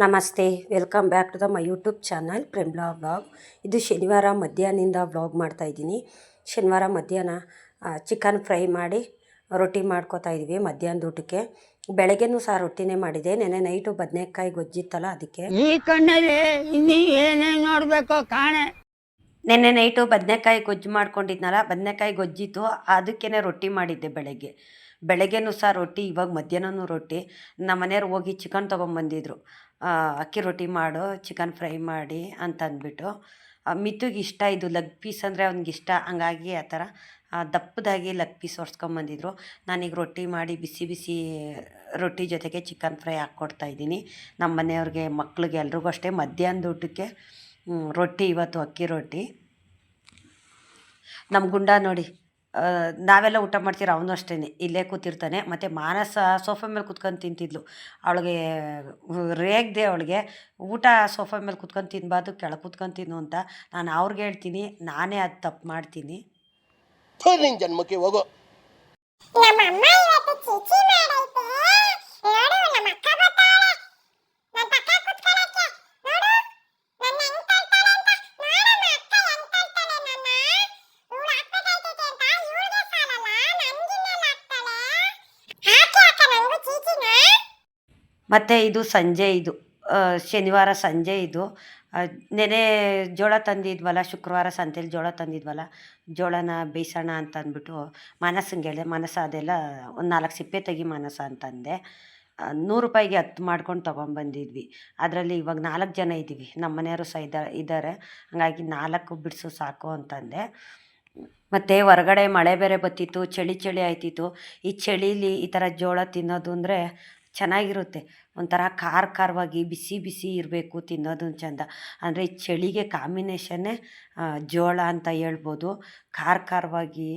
ನಮಸ್ತೆ welcome back to the my YouTube channel Premla vlog. ಇದು ಶನಿವಾರ ಮಧ್ಯಾಹ್ನದಿಂದ ವ್ಲಾಗ್ ಮಾಡ್ತಾಯಿದ್ದೀನಿ ಶನಿವಾರ ಮಧ್ಯಾಹ್ನ ಚಿಕನ್ ಫ್ರೈ ಮಾಡಿ ರೊಟ್ಟಿ ಮಾಡ್ಕೋತಾ ಇದ್ದೀವಿ ಮಧ್ಯಾಹ್ನದ ಊಟಕ್ಕೆ. ಬೆಳಗ್ಗೆನೂ ಸಹ ರೊಟ್ಟಿನೇ ಮಾಡಿದೆ. ನೆನೆ ನೈಟು ಬದನೆಕಾಯಿ ಗೊಜ್ಜಿತ್ತಲ್ಲ ಅದಕ್ಕೆ. ಈ ಕಣ್ಣಲ್ಲಿ ಇನ್ನೀ ಏನೇನ್ ನೋಡ್ಬೇಕೋ ಕಾಣೆ. ನೆನ್ನೆ ನೈಟು ಬದನೆಕಾಯಿ ಗೊಜ್ಜು ಮಾಡ್ಕೊಂಡಿದ್ನಲ್ಲ ಬದನೆಕಾಯಿ ಗೊಜ್ಜಿತ್ತು ಅದಕ್ಕೇ ರೊಟ್ಟಿ ಮಾಡಿದ್ದೆ ಬೆಳಗ್ಗೆ. ಬೆಳಗ್ಗೆನೂ ಸಹ ರೊಟ್ಟಿ ಇವಾಗ ಮಧ್ಯಾಹ್ನನೂ ರೊಟ್ಟಿ. ನಮ್ಮ ಮನೆಯವ್ರು ಹೋಗಿ ಚಿಕನ್ ತೊಗೊಂಬಂದಿದ್ರು. ಅಕ್ಕಿ ರೊಟ್ಟಿ ಮಾಡು ಚಿಕನ್ ಫ್ರೈ ಮಾಡಿ ಅಂತ ಅಂದ್ಬಿಟ್ಟು ಆ, ಮಿತ್ತುಗೆ ಇಷ್ಟ ಇದು ಲೆಗ್ ಪೀಸ್ ಅಂದರೆ ಅವ್ನಿಗೆ ಇಷ್ಟ. ಹಂಗಾಗಿ ಆ ಥರ ದಪ್ಪದಾಗಿ ಲಗ್ ಪೀಸ್ ಒರೆಸ್ಕೊಂಬಂದಿದ್ರು ನಾನೀಗ ರೊಟ್ಟಿ ಮಾಡಿ ಬಿಸಿ ಬಿಸಿ ರೊಟ್ಟಿ ಜೊತೆಗೆ ಚಿಕನ್ ಫ್ರೈ ಹಾಕ್ಕೊಡ್ತಾ ಇದ್ದೀನಿ. ನಮ್ಮ ಮನೆಯವ್ರಿಗೆ ಮಕ್ಳಿಗೆ ಎಲ್ರಿಗೂ ಅಷ್ಟೇ. ಮಧ್ಯಾಹ್ನದ ಊಟಕ್ಕೆ ರೊಟ್ಟಿ ಇವತ್ತು ಅಕ್ಕಿ ರೊಟ್ಟಿ. ನಮ್ಮ ಗುಂಡ ನೋಡಿ. ನಾವೆಲ್ಲ ಊಟ ಮಾಡ್ತೀರ ಅವನು ಅಷ್ಟೇ ಇಲ್ಲೇ ಕೂತಿರ್ತಾನೆ. ಮತ್ತು ಮಾನಸ ಸೋಫಾ ಮೇಲೆ ಕುತ್ಕೊಂಡು ತಿಂತಿದ್ಲು. ಅವಳಿಗೆ ರೇಗ್ದೆ ಅವಳಿಗೆ ಊಟ ಸೋಫಾ ಮೇಲೆ ಕುತ್ಕೊಂಡು ತಿನ್ನಬಾರ್ದು ಕೆಳಗೆ ಕುತ್ಕೊಂಡು ತಿನ್ನು ಅಂತ ನಾನು ಅವ್ರಿಗೆ ಹೇಳ್ತೀನಿ. ನಾನೇ ಅದು ತಪ್ಪು ಮಾಡ್ತೀನಿ. ನಿನ್ನ ನಿನ್ ಜನ್ಮಕ್ಕೆ ಹೋಗೋ. ನಮ್ಮಮ್ಮ ಇವತ್ತು ಚೀಚಿ ಮಾಡೈತೆ. ನೋಡು ನಮ್ಮ ಅಕ್ಕ ಮತ್ತು ಇದು ಸಂಜೆ ಇದು ಶನಿವಾರ ಸಂಜೆ ಇದು. ನೆನೆ ಜೋಳ ತಂದಿದ್ವಲ್ಲ, ಶುಕ್ರವಾರ ಸಂತೆಲಿ ಜೋಳ ತಂದಿದ್ವಲ್ಲ, ಜೋಳನ ಬೇಯಿಸೋಣ ಅಂತ ಅಂದ್ಬಿಟ್ಟು ಮನಸ್ಸಂಗೆ ಹೇಳಿದೆ ಮನಸ್ಸು ಅದೆಲ್ಲ ಒಂದು ನಾಲ್ಕು ಸಿಪ್ಪೆ ತೆಗಿ ಮನಸ್ಸ ಅಂತಂದೆ. ನೂರು ರೂಪಾಯಿಗೆ ಹತ್ತು ಮಾಡ್ಕೊಂಡು ತೊಗೊಂಬಂದಿದ್ವಿ ಅದರಲ್ಲಿ ಇವಾಗ ನಾಲ್ಕು ಜನ ಇದ್ದೀವಿ ನಮ್ಮ ಮನೆಯವರು ಸಹ ಇದ್ದ ಇದ್ದಾರೆ ಹಾಗಾಗಿ ನಾಲ್ಕು ಬಿಡಿಸು ಸಾಕು ಅಂತಂದೆ. ಮತ್ತು ಹೊರಗಡೆ ಮಳೆ ಬೇರೆ ಬತ್ತಿತ್ತು ಚಳಿ ಚಳಿ ಆಯ್ತಿತ್ತು. ಈ ಚಳೀಲಿ ಈ ಥರ ಜೋಳ ತಿನ್ನೋದು ಅಂದರೆ ಚೆನ್ನಾಗಿರುತ್ತೆ. ಒಂಥರ ಖಾರ ಖಾರವಾಗಿ ಬಿಸಿ ಬಿಸಿ ಇರಬೇಕು ತಿನ್ನೋದು ಚಂದ. ಅಂದರೆ ಚಳಿಗೆ ಕಾಂಬಿನೇಷನ್ನೇ ಜೋಳ ಅಂತ ಹೇಳ್ಬೋದು. ಖಾರ ಖಾರವಾಗಿ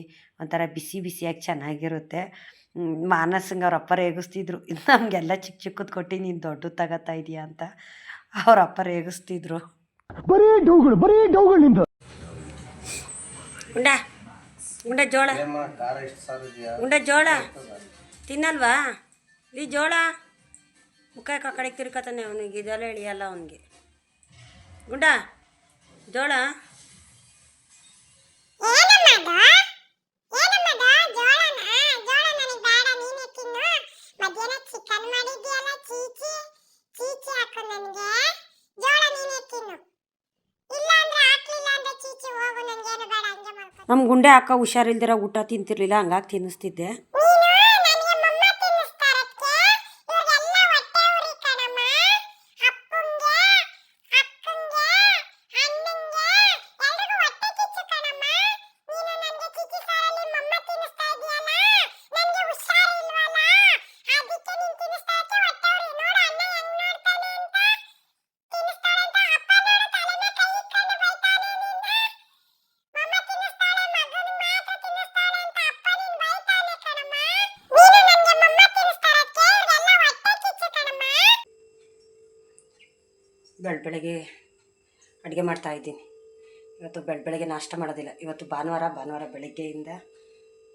ಒಂಥರ ಬಿಸಿ ಬಿಸಿಯಾಗಿ ಚೆನ್ನಾಗಿರುತ್ತೆ. ಮಾನಸಂಗೆ ಅವ್ರ ಅಪ್ಪ ರೇಗಿಸ್ತಿದ್ರು ನಮಗೆಲ್ಲ ಚಿಕ್ಕ ಚಿಕ್ಕದು ಕೊಟ್ಟು ನೀನು ದೊಡ್ಡದು ತಗೋತಾ ಇದೆಯಾ ಅಂತ ಅವ್ರ ಅಪ್ಪ ರೇಗಿಸ್ತಿದ್ರು ಬರೀ ಡೌಗಳು ಬರೀ ಡೌಗಳು ನಿಂದು. ಉಂಡ ಉಂಡ ಜೋಳ. ಉಂಡ ಜೋಳ. ತಿನ್ನಲ್ವಾ? ಈ ಜೋಳ. ಮುಖ ಆ ಕಡೆಗೆ ತಿರ್ಕತಾನೆ ಅವನಿಗೆ? ಹೇಳಿ ಇಳಿಯಲ್ಲ ಅವನಿಗೆ. ಗುಂಡ ಜೋಳ. ಜೋಳ ಜೋಳ ನಮ್ಮ ಗುಂಡೆ ಅಕ್ಕ ಹುಷಾರಿಲ್ದಿರ ಊಟ ತಿಂತಿರ್ಲಿಲ್ಲ ಹಂಗಾಗಿ ತಿನ್ನಿಸ್ತಿದ್ದೆ. ಬೆಳ, ಬೆಳಗ್ಗೆ ಅಡುಗೆ ಮಾಡ್ತಾಯಿದ್ದೀನಿ ಇವತ್ತು ಬೆಳ, ಬೆಳಗ್ಗೆ ನಾಷ್ಟ ಮಾಡೋದಿಲ್ಲ. ಇವತ್ತು ಭಾನುವಾರ ಭಾನುವಾರ ಬೆಳಗ್ಗೆಯಿಂದ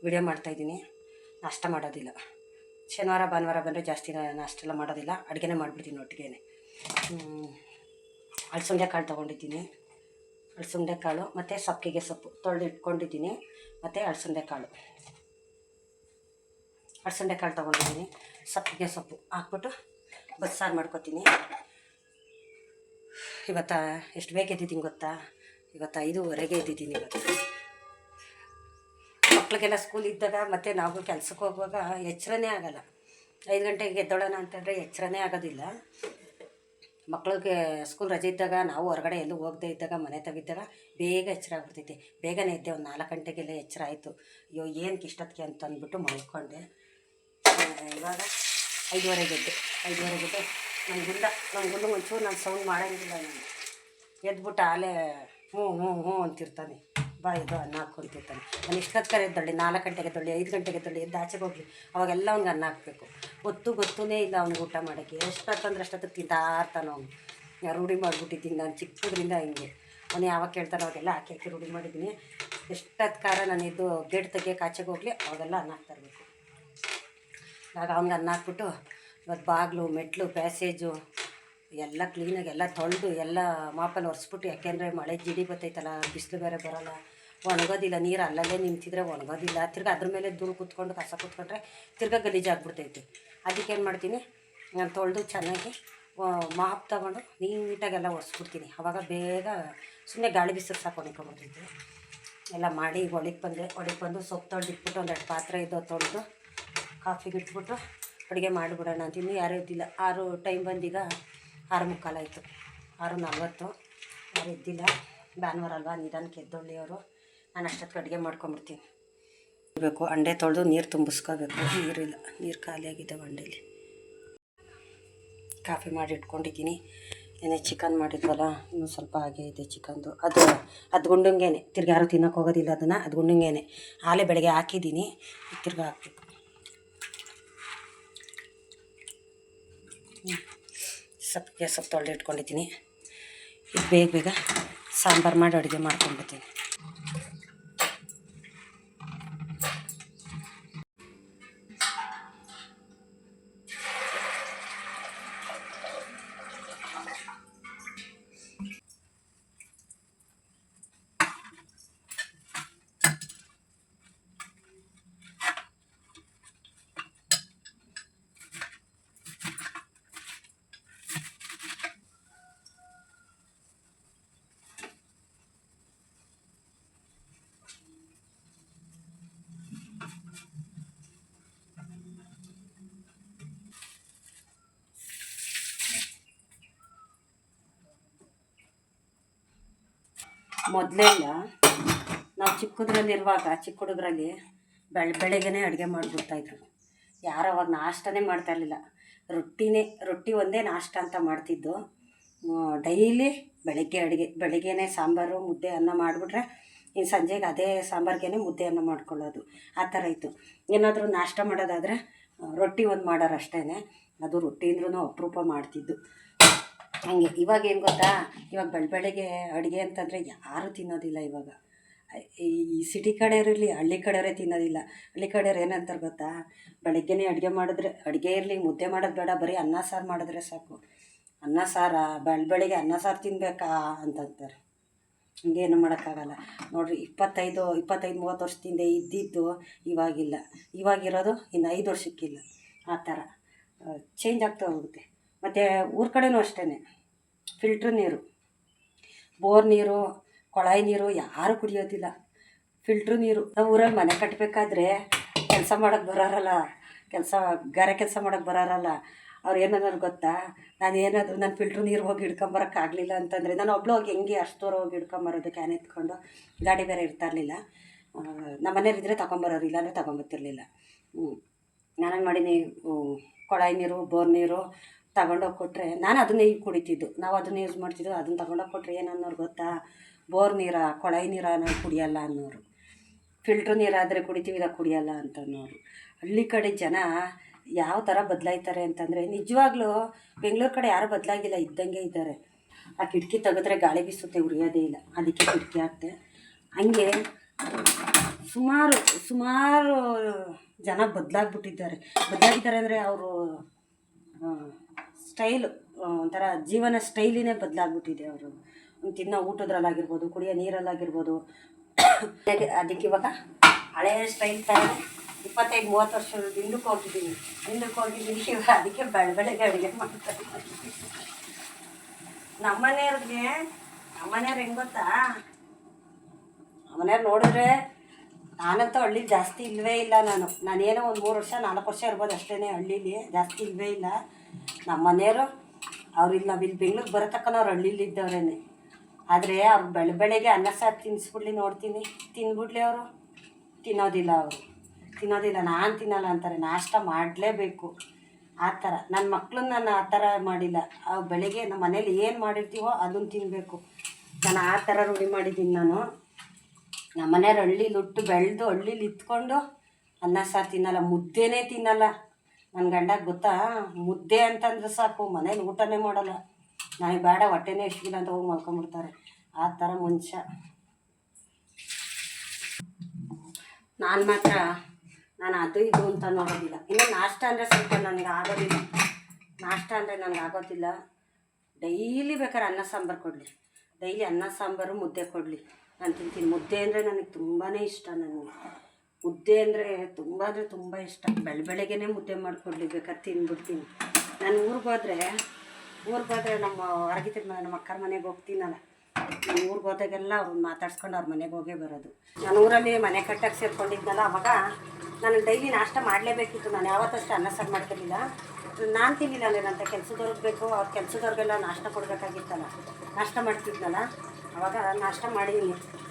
ವಿಡಿಯೋ ಮಾಡ್ತಾಯಿದ್ದೀನಿ ನಾಷ್ಟ ಮಾಡೋದಿಲ್ಲ. ಶನಿವಾರ, ಭಾನುವಾರ ಬಂದರೆ ಜಾಸ್ತಿ ನಾಷ್ಟ ಎಲ್ಲ ಮಾಡೋದಿಲ್ಲ. ಅಡುಗೆನೇ ಮಾಡಿಬಿಡ್ತೀನಿ ಒಟ್ಟಿಗೆ ಅಳಸಂದೆ ಕಾಳು ತೊಗೊಂಡಿದ್ದೀನಿ. ಅಳಸಂದೆ ಕಾಳು ಮತ್ತು ಸಪ್ಪಿಗೆ ಸೊಪ್ಪು ತೊಳೆದು ಇಟ್ಕೊಂಡಿದ್ದೀನಿ ಮತ್ತು ಅಳಸಂದೆ ಕಾಳು ಅಳಸಂಡೆ ಕಾಳು ತೊಗೊಂಡಿದ್ದೀನಿ. ಸೊಪ್ಪಿಗೆ ಸೊಪ್ಪು ಹಾಕ್ಬಿಟ್ಟು ಬಸ್ಸಾರು ಮಾಡ್ಕೊತೀನಿ. ಇವತ್ತ, ಎಷ್ಟು ಬೇಗ ಎದ್ದಿದ್ದೀನಿ ಗೊತ್ತಾ? ಇವತ್ತು ಐದೂವರೆಗೆ ಎದ್ದಿದ್ದೀನಿ ಇವತ್ತು. ಮಕ್ಳಿಗೆಲ್ಲ ಸ್ಕೂಲ್ ಇದ್ದಾಗ ಮತ್ತು ನಾವು ಕೆಲಸಕ್ಕೆ ಹೋಗುವಾಗ ಎಚ್ಚರನೇ ಆಗಲ್ಲ. ಐದು ಗಂಟೆಗೆ ಎದ್ದೋಳೋಣ ಅಂತಂದರೆ ಎಚ್ಚರನೇ ಆಗೋದಿಲ್ಲ. ಮಕ್ಳಿಗೆ ಸ್ಕೂಲ್ ರಜೆ ಇದ್ದಾಗ, ನಾವು ಹೊರಗಡೆ ಎಲ್ಲೂ ಹೋಗದೆ ಇದ್ದಾಗ, ಮನೆ ತೆಗಿದ್ದಾಗ ಬೇಗ ಎಚ್ಚರ ಆಗ್ಬಿಡ್ತೈತಿ. ಬೇಗನೆ ಎದ್ದೆ ಒಂದು ನಾಲ್ಕು ಗಂಟೆಗೆಲ್ಲ ಎಚ್ಚರ ಆಯಿತು. ಅಯ್ಯೋ ಏನಕ್ಕೆ ಇಷ್ಟೊತ್ತಿಗೆ ಅಂತ ಅಂದ್ಬಿಟ್ಟು ಮಲ್ಕೊಂಡೆ ಇವಾಗ ಐದುವರೆಗೆ ಎದ್ದು, ಐದುವರೆಗೆ ನನ್ನ ಗುಂಡ ನನ್ನ ಗುಂಡ ಒಂಚೂರು ನಾನು ಸೌಂಡ್ ಮಾಡೋಂಗಿಲ್ಲ ನಾನು. ಎದ್ಬಿಟ್ಟು ಆಲೇ ಹ್ಞೂ ಹ್ಞೂ ಹ್ಞೂ ಅಂತಿರ್ತಾನೆ. ಬಾ, ಇದು ಅನ್ನ ಹಾಕ್ಕೊಂತಿರ್ತಾನೆ ನಾನು ಇಷ್ಟೊತ್ತಾರೆ ಎದ್ದೊಳ್ಳಿ, ನಾಲ್ಕು ಗಂಟೆಗೆ ಎದ್ದೊಳ್ಳಿ, ಐದು ಗಂಟೆಗೆ ತಳ್ಳಿ ಎದ್ದು ಆಚೆಗೆ ಹೋಗಲಿ. ಅವಾಗೆಲ್ಲ ಅವ್ನಿಗೆ ಅನ್ನ ಹಾಕಬೇಕು. ಹೊತ್ತು ಗೊತ್ತೂ ಇಲ್ಲ ಅವ್ನಿಗೆ ಊಟ ಮಾಡೋಕ್ಕೆ. ಎಷ್ಟೊತ್ತಂದ್ರೆ ಅಷ್ಟೊತ್ತಿಗೆ ತಿಂತಾರ್ತಾನೆ ಅವನು. ರೂಢಿ ಮಾಡಿಬಿಟ್ಟಿದ್ದೀನಿ ನಾನು ಚಿಕ್ಕದ್ರಿಂದ ಹಿಂಗೆ. ಅವನು ಯಾವಾಗ ಕೇಳ್ತಾರೋ ಅವಾಗೆಲ್ಲ ಹಾಕಿ ಹಾಕಿ ರೂಢಿ ಮಾಡಿದ್ದೀನಿ. ಎಷ್ಟೊತ್ಕಾರ ನಾನು ಇದು ಗೇಟ್ ತೆಗಿಯೋಕೆ ಆಚೆಗೆ ಹೋಗಲಿ, ಅವಾಗೆಲ್ಲ ಅನ್ನ ಹಾಕ್ತಾ ಇರಬೇಕು. ಆಗ ಅವ್ನಿಗೆ ಅನ್ನ ಹಾಕ್ಬಿಟ್ಟು ಇವತ್ತು ಬಾಗಿಲು, ಮೆಟ್ಲು, ಪ್ಯಾಸೇಜು, ಎಲ್ಲ ಕ್ಲೀನಾಗಿ ಎಲ್ಲ ತೊಳೆದು ಎಲ್ಲ ಮಾಪಲ್ಲಿ ಒರೆಸ್ಬಿಟ್ಟು, ಯಾಕೆಂದರೆ ಮಳೆ ಜಿಡಿ ಬರ್ತೈತಲ್ಲ ಬಿಸಿಲು ಬೇರೆ ಬರೋಲ್ಲ. ಒಣಗೋದಿಲ್ಲ, ನೀರು ಅಲ್ಲಲ್ಲೇ ನಿಂತಿದ್ರೆ ಒಣಗೋದಿಲ್ಲ. ತಿರ್ಗಿ ಅದ್ರ ಮೇಲೆ ಧೂಳು ಕುತ್ಕೊಂಡು, ಕಸ ಕುತ್ಕೊಂಡ್ರೆ ತಿರ್ಗಿ ಗಲೀಜಾಗ್ಬಿಡ್ತೈತಿ. ಅದಕ್ಕೆ ಏನು ಮಾಡ್ತೀನಿ? ನಾನು ತೊಳೆದು ಚೆನ್ನಾಗಿ ಮಾಪ್ ತಗೊಂಡು ನೀಟಾಗೆಲ್ಲ ಒರೆಸ್ಬಿಡ್ತೀನಿ. ಅವಾಗ ಬೇಗ ಸುಮ್ಮನೆ ಗಾಳಿ ಬಿಸಿಲು ಸಾಕು ಎಲ್ಲ ಮಾಡಿ ಒಳಗೆ ಬಂದೆ. ಒಳಗೆ ಬಂದು ಸೊಪ್ಪು ತೊಳೆದು ಇಟ್ಬಿಟ್ಟು ಒಂದೆರಡು ಪಾತ್ರೆ ಇದ್ದೋ ತೊಳೆದು, ಕಾಫಿಗೆ ಇಟ್ಬಿಟ್ಟು ಅಡುಗೆ ಮಾಡಿಬಿಡೋಣ ಅಂತ ಇನ್ನೂ ಯಾರೂ ಇದ್ದಿಲ್ಲ. ಆರು ಟೈಮ್ ಬಂದೀಗ ಆರು ಮುಕ್ಕಾಲಾಯಿತು ಆರು ನಲ್ವತ್ತು. ಯಾರು ಇದ್ದಿಲ್ಲ. ಭಾನುವಾರ ಅಲ್ವಾ ನಿಧಾನಕ್ಕೆ ಎದ್ದೊಳ್ಳಿ ಅವರು ನಾನು ಅಷ್ಟೊತ್ತಿಗೆ ಅಡುಗೆ ಮಾಡ್ಕೊಂಬಿಡ್ತೀನಿ. ಬೇಕು ಅಂಡೆ ತೊಳೆದು ನೀರು ತುಂಬಿಸ್ಕೋಬೇಕು. ನೀರಿಲ್ಲ. ನೀರು ಖಾಲಿಯಾಗಿದೆ ಅಂಡೇಲಿ. ಕಾಫಿ ಮಾಡಿ ಇಟ್ಕೊಂಡಿದ್ದೀನಿ. ಏನೇ ಚಿಕನ್ ಮಾಡಿದ್ವಲ್ಲ, ಇನ್ನೂ ಸ್ವಲ್ಪ ಹಾಗೆ ಇದೆ ಚಿಕನ್ದು. ಅದು ಅದು ಗುಂಡಂಗೇನೆ ತಿರ್ಗಿ ಯಾರು ತಿನ್ನೋಕೆ ಹೋಗೋದಿಲ್ಲ ಅದನ್ನು. ಅದು ಗುಂಡಂಗೇನೆ ಆಲೆ ಬೆಳಗ್ಗೆ ಹಾಕಿದ್ದೀನಿ. ತಿರ್ಗಿ ಹಾಕ್ಬೇಕು. ಸೊಪ್ಪಿಗೆ ಸೊಪ್ಪು ತೊಳೆದು ಇಟ್ಕೊಂಡಿದ್ದೀನಿ. ಇದು ಬೇಗ ಬೇಗ ಸಾಂಬಾರು ಮಾಡಿ ಅಡುಗೆ ಮಾಡ್ಕೊಂಡ್ಬಿಡ್ತೀನಿ. ಮೊದಲೆಲ್ಲ ನಾವು ಚಿಕ್ಕದ್ರಲ್ಲಿರುವಾಗ, ಚಿಕ್ಕ ಹುಡುಗರಲ್ಲಿ ಬೆಳ, ಬೆಳಗ್ಗೆನೇ ಅಡುಗೆ ಮಾಡಿಬಿಡ್ತಾಯಿದ್ರು ಯಾರು ಅವಾಗ ನಾಷ್ಟನೇ ಮಾಡ್ತಾ ಇರಲಿಲ್ಲ. ರೊಟ್ಟಿನೇ, ರೊಟ್ಟಿ ಒಂದೇ ನಾಷ್ಟ ಅಂತ ಮಾಡ್ತಿದ್ದು. ಡೈಲಿ ಬೆಳಗ್ಗೆ ಅಡುಗೆ, ಬೆಳಗ್ಗೆನೇ ಸಾಂಬಾರು, ಮುದ್ದೆ ಅನ್ನ ಮಾಡಿಬಿಟ್ರೆ ಇನ್ನು ಸಂಜೆಗೆ ಅದೇ ಸಾಂಬಾರ್ಗೆ ಮುದ್ದೆ ಅನ್ನ ಮಾಡ್ಕೊಳ್ಳೋದು. ಆ ಥರ ಇತ್ತು. ಏನಾದರೂ ನಾಷ್ಟ ಮಾಡೋದಾದರೆ, ರೊಟ್ಟಿ ಒಂದು ಮಾಡೋರು ಅಷ್ಟೇ ಅದು ರೊಟ್ಟಿ ಅಂದ್ರೂ ಅಪರೂಪ ಮಾಡ್ತಿದ್ದು. ಹಂಗೆ ಇವಾಗ ಏನು ಗೊತ್ತಾ? ಇವಾಗ ಬೆಳ ಬೆಳಗ್ಗೆ ಅಡುಗೆ ಅಂತಂದರೆ ಯಾರೂ ತಿನ್ನೋದಿಲ್ಲ ಇವಾಗ. ಈ ಸಿಟಿ ಕಡೆಯವರಿರಲಿ ಹಳ್ಳಿ ಕಡೆಯವರೇ ತಿನ್ನೋದಿಲ್ಲ. ಹಳ್ಳಿ ಕಡೆಯವ್ರು ಏನಂತಾರೆ ಗೊತ್ತಾ? ಬೆಳಗ್ಗೆನೇ ಅಡುಗೆ ಮಾಡಿದ್ರೆ, ಅಡುಗೆ ಇರಲಿ, ಮುದ್ದೆ ಮಾಡೋದು ಬೇಡ, ಬರೀ ಅನ್ನ ಸಾರು ಮಾಡಿದ್ರೆ ಸಾಕು. ಅನ್ನ ಸಾರ? ಬೆಳ ಬೆಳಗ್ಗೆ ಅನ್ನ ಸಾರು ತಿನ್ನಬೇಕಾ ಅಂತಂತಾರೆ. ಹಿಂಗೇನು ಮಾಡೋಕ್ಕಾಗಲ್ಲ. ನೋಡಿರಿ, ಇಪ್ಪತ್ತೈದು ಇಪ್ಪತ್ತೈದು, ಮೂವತ್ತು ವರ್ಷದಿಂದ ಇದ್ದಿದ್ದು ಇವಾಗಿಲ್ಲ. ಇವಾಗಿರೋದು ಇನ್ನು ಐದು ವರ್ಷಕ್ಕಿಲ್ಲ. ಆ ಥರ. ಚೇಂಜ್ ಆಗ್ತಾ ಹೋಗುತ್ತೆ. ಮತ್ತು ಊರ ಕಡೆಯೂ ಅಷ್ಟೇ ಫಿಲ್ಟ್ರ್ ನೀರು. ಬೋರ್ ನೀರು, ಕೊಳಾಯಿ ನೀರು ಯಾರೂ ಕುಡಿಯೋದಿಲ್ಲ. ಫಿಲ್ಟ್ರ್ ನೀರು. ನಾವು ಊರಲ್ಲಿ ಮನೆ ಕಟ್ಟಬೇಕಾದ್ರೆ ಕೆಲಸ ಮಾಡೋಕ್ಕೆ ಬರೋರಲ್ಲ ಕೆಲಸ ಗಾರೆ ಕೆಲಸ ಮಾಡೋಕ್ಕೆ ಬರೋರಲ್ಲ ಅವ್ರು ಏನನ್ನೋರು ಗೊತ್ತಾ? ನಾನು ಏನಾದರೂ ನಾನು ಫಿಲ್ಟ್ರ್ ನೀರು ಹೋಗಿ ಹಿಡ್ಕೊಂಬರೋಕ್ಕಾಗಲಿಲ್ಲ ಅಂತಂದರೆ ನಾನು ಒಬ್ಳು ಹೋಗಿ ಹೆಂಗೆ ಅಷ್ಟು ದೂರ ಹೋಗಿ ಹಿಡ್ಕೊಂಬರೋದು ಕ್ಯಾನ್ ಎತ್ಕೊಂಡು? ಗಾಡಿ ಬೇರೆ ಇರ್ತಾ ಇರಲಿಲ್ಲ. ನಮ್ಮ ಇದ್ದರೆ ತಗೊಂಬರೋರು ಇಲ್ಲಾಂದರೆ ತಗೊಂಬತ್ತಿರಲಿಲ್ಲ ನಾನೇನು ಮಾಡೀನಿ? ಕೊಳಾಯಿ ನೀರು, ಬೋರ್ ನೀರು ತಗೊಂಡೋಗಿ ಕೊಟ್ಟರೆ ನಾನು ಅದನ್ನೇ ಈಗ ಕುಡಿತಿದ್ದು. ನಾವು ಅದನ್ನೇ ಯೂಸ್ ಮಾಡ್ತಿದ್ದು ಅದನ್ನ ತಗೊಂಡೋಗಿ ಕೊಟ್ಟರೆ ಏನು ಅನ್ನೋರು ಗೊತ್ತಾ? ಬೋರ್ ನೀರ ಕೊಳಾಯಿ ನೀರ ನಾವು ಕುಡಿಯಲ್ಲ ಅನ್ನೋರು. ಫಿಲ್ಟ್ರ್ ನೀರಾದರೆ ಕುಡಿತೀವಿ ಕುಡಿಯಲ್ಲ ಅಂತ ಅನ್ನೋರು. ಹಳ್ಳಿ ಕಡೆ ಜನ ಯಾವ ಥರ ಬದಲಾಯ್ತಾರೆ ಅಂತಂದರೆ, ನಿಜವಾಗ್ಲೂ ಬೆಂಗಳೂರು ಕಡೆ ಯಾರೂ ಬದಲಾಗಿಲ್ಲ, ಇದ್ದಂಗೆ ಇದ್ದಾರೆ ಆ ಕಿಟಕಿ ತೆಗೆದ್ರೆ ಗಾಳಿ ಬೀಸುತ್ತೆ, ಉರಿಯೋದೇ ಇಲ್ಲ. ಅದಕ್ಕೆ ಕಿಟಕಿ ಹಾಕ್ತೆ ಹಂಗೆ ಸುಮಾರು ಸುಮಾರು ಜನ ಬದಲಾಗ್ಬಿಟ್ಟಿದ್ದಾರೆ. ಬದಲಾಗಿದ್ದಾರೆ ಅಂದರೆ ಅವರು ಸ್ಟೈಲು ಒಂಥರ ಜೀವನ ಸ್ಟೈಲಿನೇ ಬದಲಾಗ್ಬಿಟ್ಟಿದೆ ಅವರು. ತಿನ್ನೋ ಊಟದ್ರಲ್ಲಾಗಿರ್ಬೋದು, ಕುಡಿಯೋ ನೀರಲ್ಲಾಗಿರ್ಬೋದು. ಅದಕ್ಕೆ ಇವಾಗ ಹಳೆಯ ಸ್ಟೈಲ್ ಥರ ಇಪ್ಪತ್ತೈದು, ಮೂವತ್ತು ವರ್ಷದ ಹಿಂದಕ್ಕೆ ಹೋಗಿದ್ದೀನಿ. ಹಿಂದಕ್ಕೆ ಹೋಗಿದ್ದೀನಿ, ಇವಾಗ ಅದಕ್ಕೆ ಬೆಳೆ ಬೆಳಗ್ಗೆ ಅಡುಗೆ ಮಾಡ್ತಾರೆ ನಮ್ಮನೆಯವ್ರಿಗೆ, ನಮ್ಮನೆಯವ್ರು ಹೆಂಗೆ ಗೊತ್ತಾ? ನಮ್ಮನೆಯವ್ರು ನೋಡಿದ್ರೆ ನಾನಂತೂ ಹಳ್ಳಿ ಜಾಸ್ತಿ ಇಲ್ಲವೇ ಇಲ್ಲ ನಾನು. ನಾನೇನೋ ಒಂದು ಮೂರು ವರ್ಷ, ನಾಲ್ಕು ವರ್ಷ ಇರ್ಬೋದು ಅಷ್ಟೇ ಹಳ್ಳೀಲಿ, ಜಾಸ್ತಿ ಇಲ್ಲವೇ ಇಲ್ಲ. ನಮ್ಮ ಮನೆಯವರು ಅವ್ರಿಲ್ಲಿ ನಾವು ಇಲ್ಲಿ ಬೆಂಗ್ಳೂರಿಗೆ ಬರೋ ತಕ್ಕ ಅವ್ರು ಹಳ್ಳೀಲಿ ಇದ್ದವ್ರೇನೆ. ಆದರೆ ಅವ್ರು ಬೆಳೆ, ಬೆಳಗ್ಗೆ ಅನ್ನ, ಸಾರು ತಿನ್ನಿಸ್ಬಿಡ್ಲಿ ನೋಡ್ತೀನಿ. ತಿನ್ಬಿಡ್ಲಿ ಅವರು. ತಿನ್ನೋದಿಲ್ಲ ಅವರು. ತಿನ್ನೋದಿಲ್ಲ, ನಾನು ತಿನ್ನಲ್ಲ ಅಂತಾರೆ. ನಾಷ್ಟ ಮಾಡಲೇಬೇಕು. ಆ ಥರ. ನನ್ನ ಮಕ್ಕಳು ನಾನು ಆ ಥರ ಮಾಡಿಲ್ಲ. ಅವು ಬೆಳಗ್ಗೆ ನಮ್ಮ ಮನೇಲಿ ಏನು ಮಾಡಿರ್ತೀವೋ ಅದನ್ನು ತಿನ್ನಬೇಕು ನಾನು ಆ ಥರ ರೂಢಿ ಮಾಡಿದ್ದೀನಿ ನಾನು. ನಮ್ಮ ಮನೆಯವ್ರು ಹಳ್ಳಿಲಿ ಹುಟ್ಟು ಬೆಳೆದು ಹಳ್ಳಿಲಿ ಇತ್ಕೊಂಡು ಅನ್ನ, ಸಾರು ತಿನ್ನಲ್ಲ. ಮುದ್ದೆನೇ ತಿನ್ನಲ್ಲ. ನನ್ನ ಗಂಡ ಗೊತ್ತಾ? ಮುದ್ದೆ ಅಂತಂದ್ರೆ ಸಾಕು, ಮನೇಲಿ ಊಟನೇ ಮಾಡಲ್ಲ. ನನಗೆ ಬೇಡ ಹೊಟ್ಟೆನೇ ಇಷ್ಟಿಲ್ಲ ಅಂತ ಹೋಗಿ ಮಲ್ಕೊಂಬಿಡ್ತಾರೆ. ಆ ಥರ ಮನುಷ್ಯ. ನಾನು ಮಾತ್ರ, ನಾನು ಅದು ಇದು ಅಂತ ನೋಡೋದಿಲ್ಲ. ಇನ್ನು ನಾಷ್ಟ ಅಂದರೆ ಸ್ವಲ್ಪ ನನಗೆ ಆಗೋದಿಲ್ಲ. ನಾಷ್ಟ ಅಂದರೆ ನನಗೆ ಆಗೋದಿಲ್ಲ. ಡೈಲಿ ಬೇಕಾದ್ರೆ ಅನ್ನ ಸಾಂಬಾರು ಕೊಡಲಿ. ಡೈಲಿ ಅನ್ನ ಸಾಂಬಾರು, ಮುದ್ದೆ ಕೊಡಲಿ. ನಾನು ತಿಂತೀನಿ. ಮುದ್ದೆ ಅಂದರೆ ನನಗೆ ತುಂಬಾ ಇಷ್ಟ ನನಗೆ. ಮುದ್ದೆ ಅಂದರೆ ತುಂಬ ಅಂದರೆ ತುಂಬ ಇಷ್ಟ. ಬೆಳ ಬೆಳಗ್ಗೆನೇ ಮುದ್ದೆ ಮಾಡಿಕೊಡ್ಲಿ ಬೇಕಾದ್ರೆ ತಿಂದ್ಬಿಡ್ತೀನಿ ನಾನು ಊರಿಗೆ ಹೋದರೆ ಊರಿಗೆ ಹೋದರೆ ನಮ್ಮ ಹೊರಗಿತ್ತಿದ ಮನೆ ನಮ್ಮ ಅಕ್ಕರ ಮನೆಗೆ ಹೋಗ್ತೀನಲ್ಲ ನಾನು ಊರಿಗೆ ಹೋದಾಗೆಲ್ಲ ಅವ್ರು ಮಾತಾಡ್ಸ್ಕೊಂಡು ಅವ್ರ ಮನೆಗೆ ಹೋಗೇ ಬರೋದು. ನಾನು ಊರಲ್ಲಿ ಮನೆ ಕಟ್ಟಕ್ಕೆ ಸೇರ್ಕೊಂಡಿದ್ನಲ್ಲ ಅವಾಗ ನಾನು ಡೈಲಿ ನಾಷ್ಟ ಮಾಡಲೇಬೇಕಿತ್ತು. ನಾನು ಯಾವತ್ತಷ್ಟು ಅನ್ನ ಸಾರು ಮಾಡ್ತಿರ್ಲಿಲ್ಲ. ನಾನು ತಿನ್ನಿಲ್ಲ ನನಗಂತ ಕೆಲಸದವ್ರಿಗೆ ಬೇಕು ಅವ್ರ ಕೆಲಸದವ್ರಿಗೆಲ್ಲ ನಾಷ್ಟ ಕೊಡಬೇಕಾಗಿತ್ತಲ್ಲ ನಾಷ್ಟ ಮಾಡ್ತಿದ್ನಲ್ಲ ಅವಾಗ ನಾಷ್ಟ ಮಾಡಿದ್ದೀನಿ ಆ,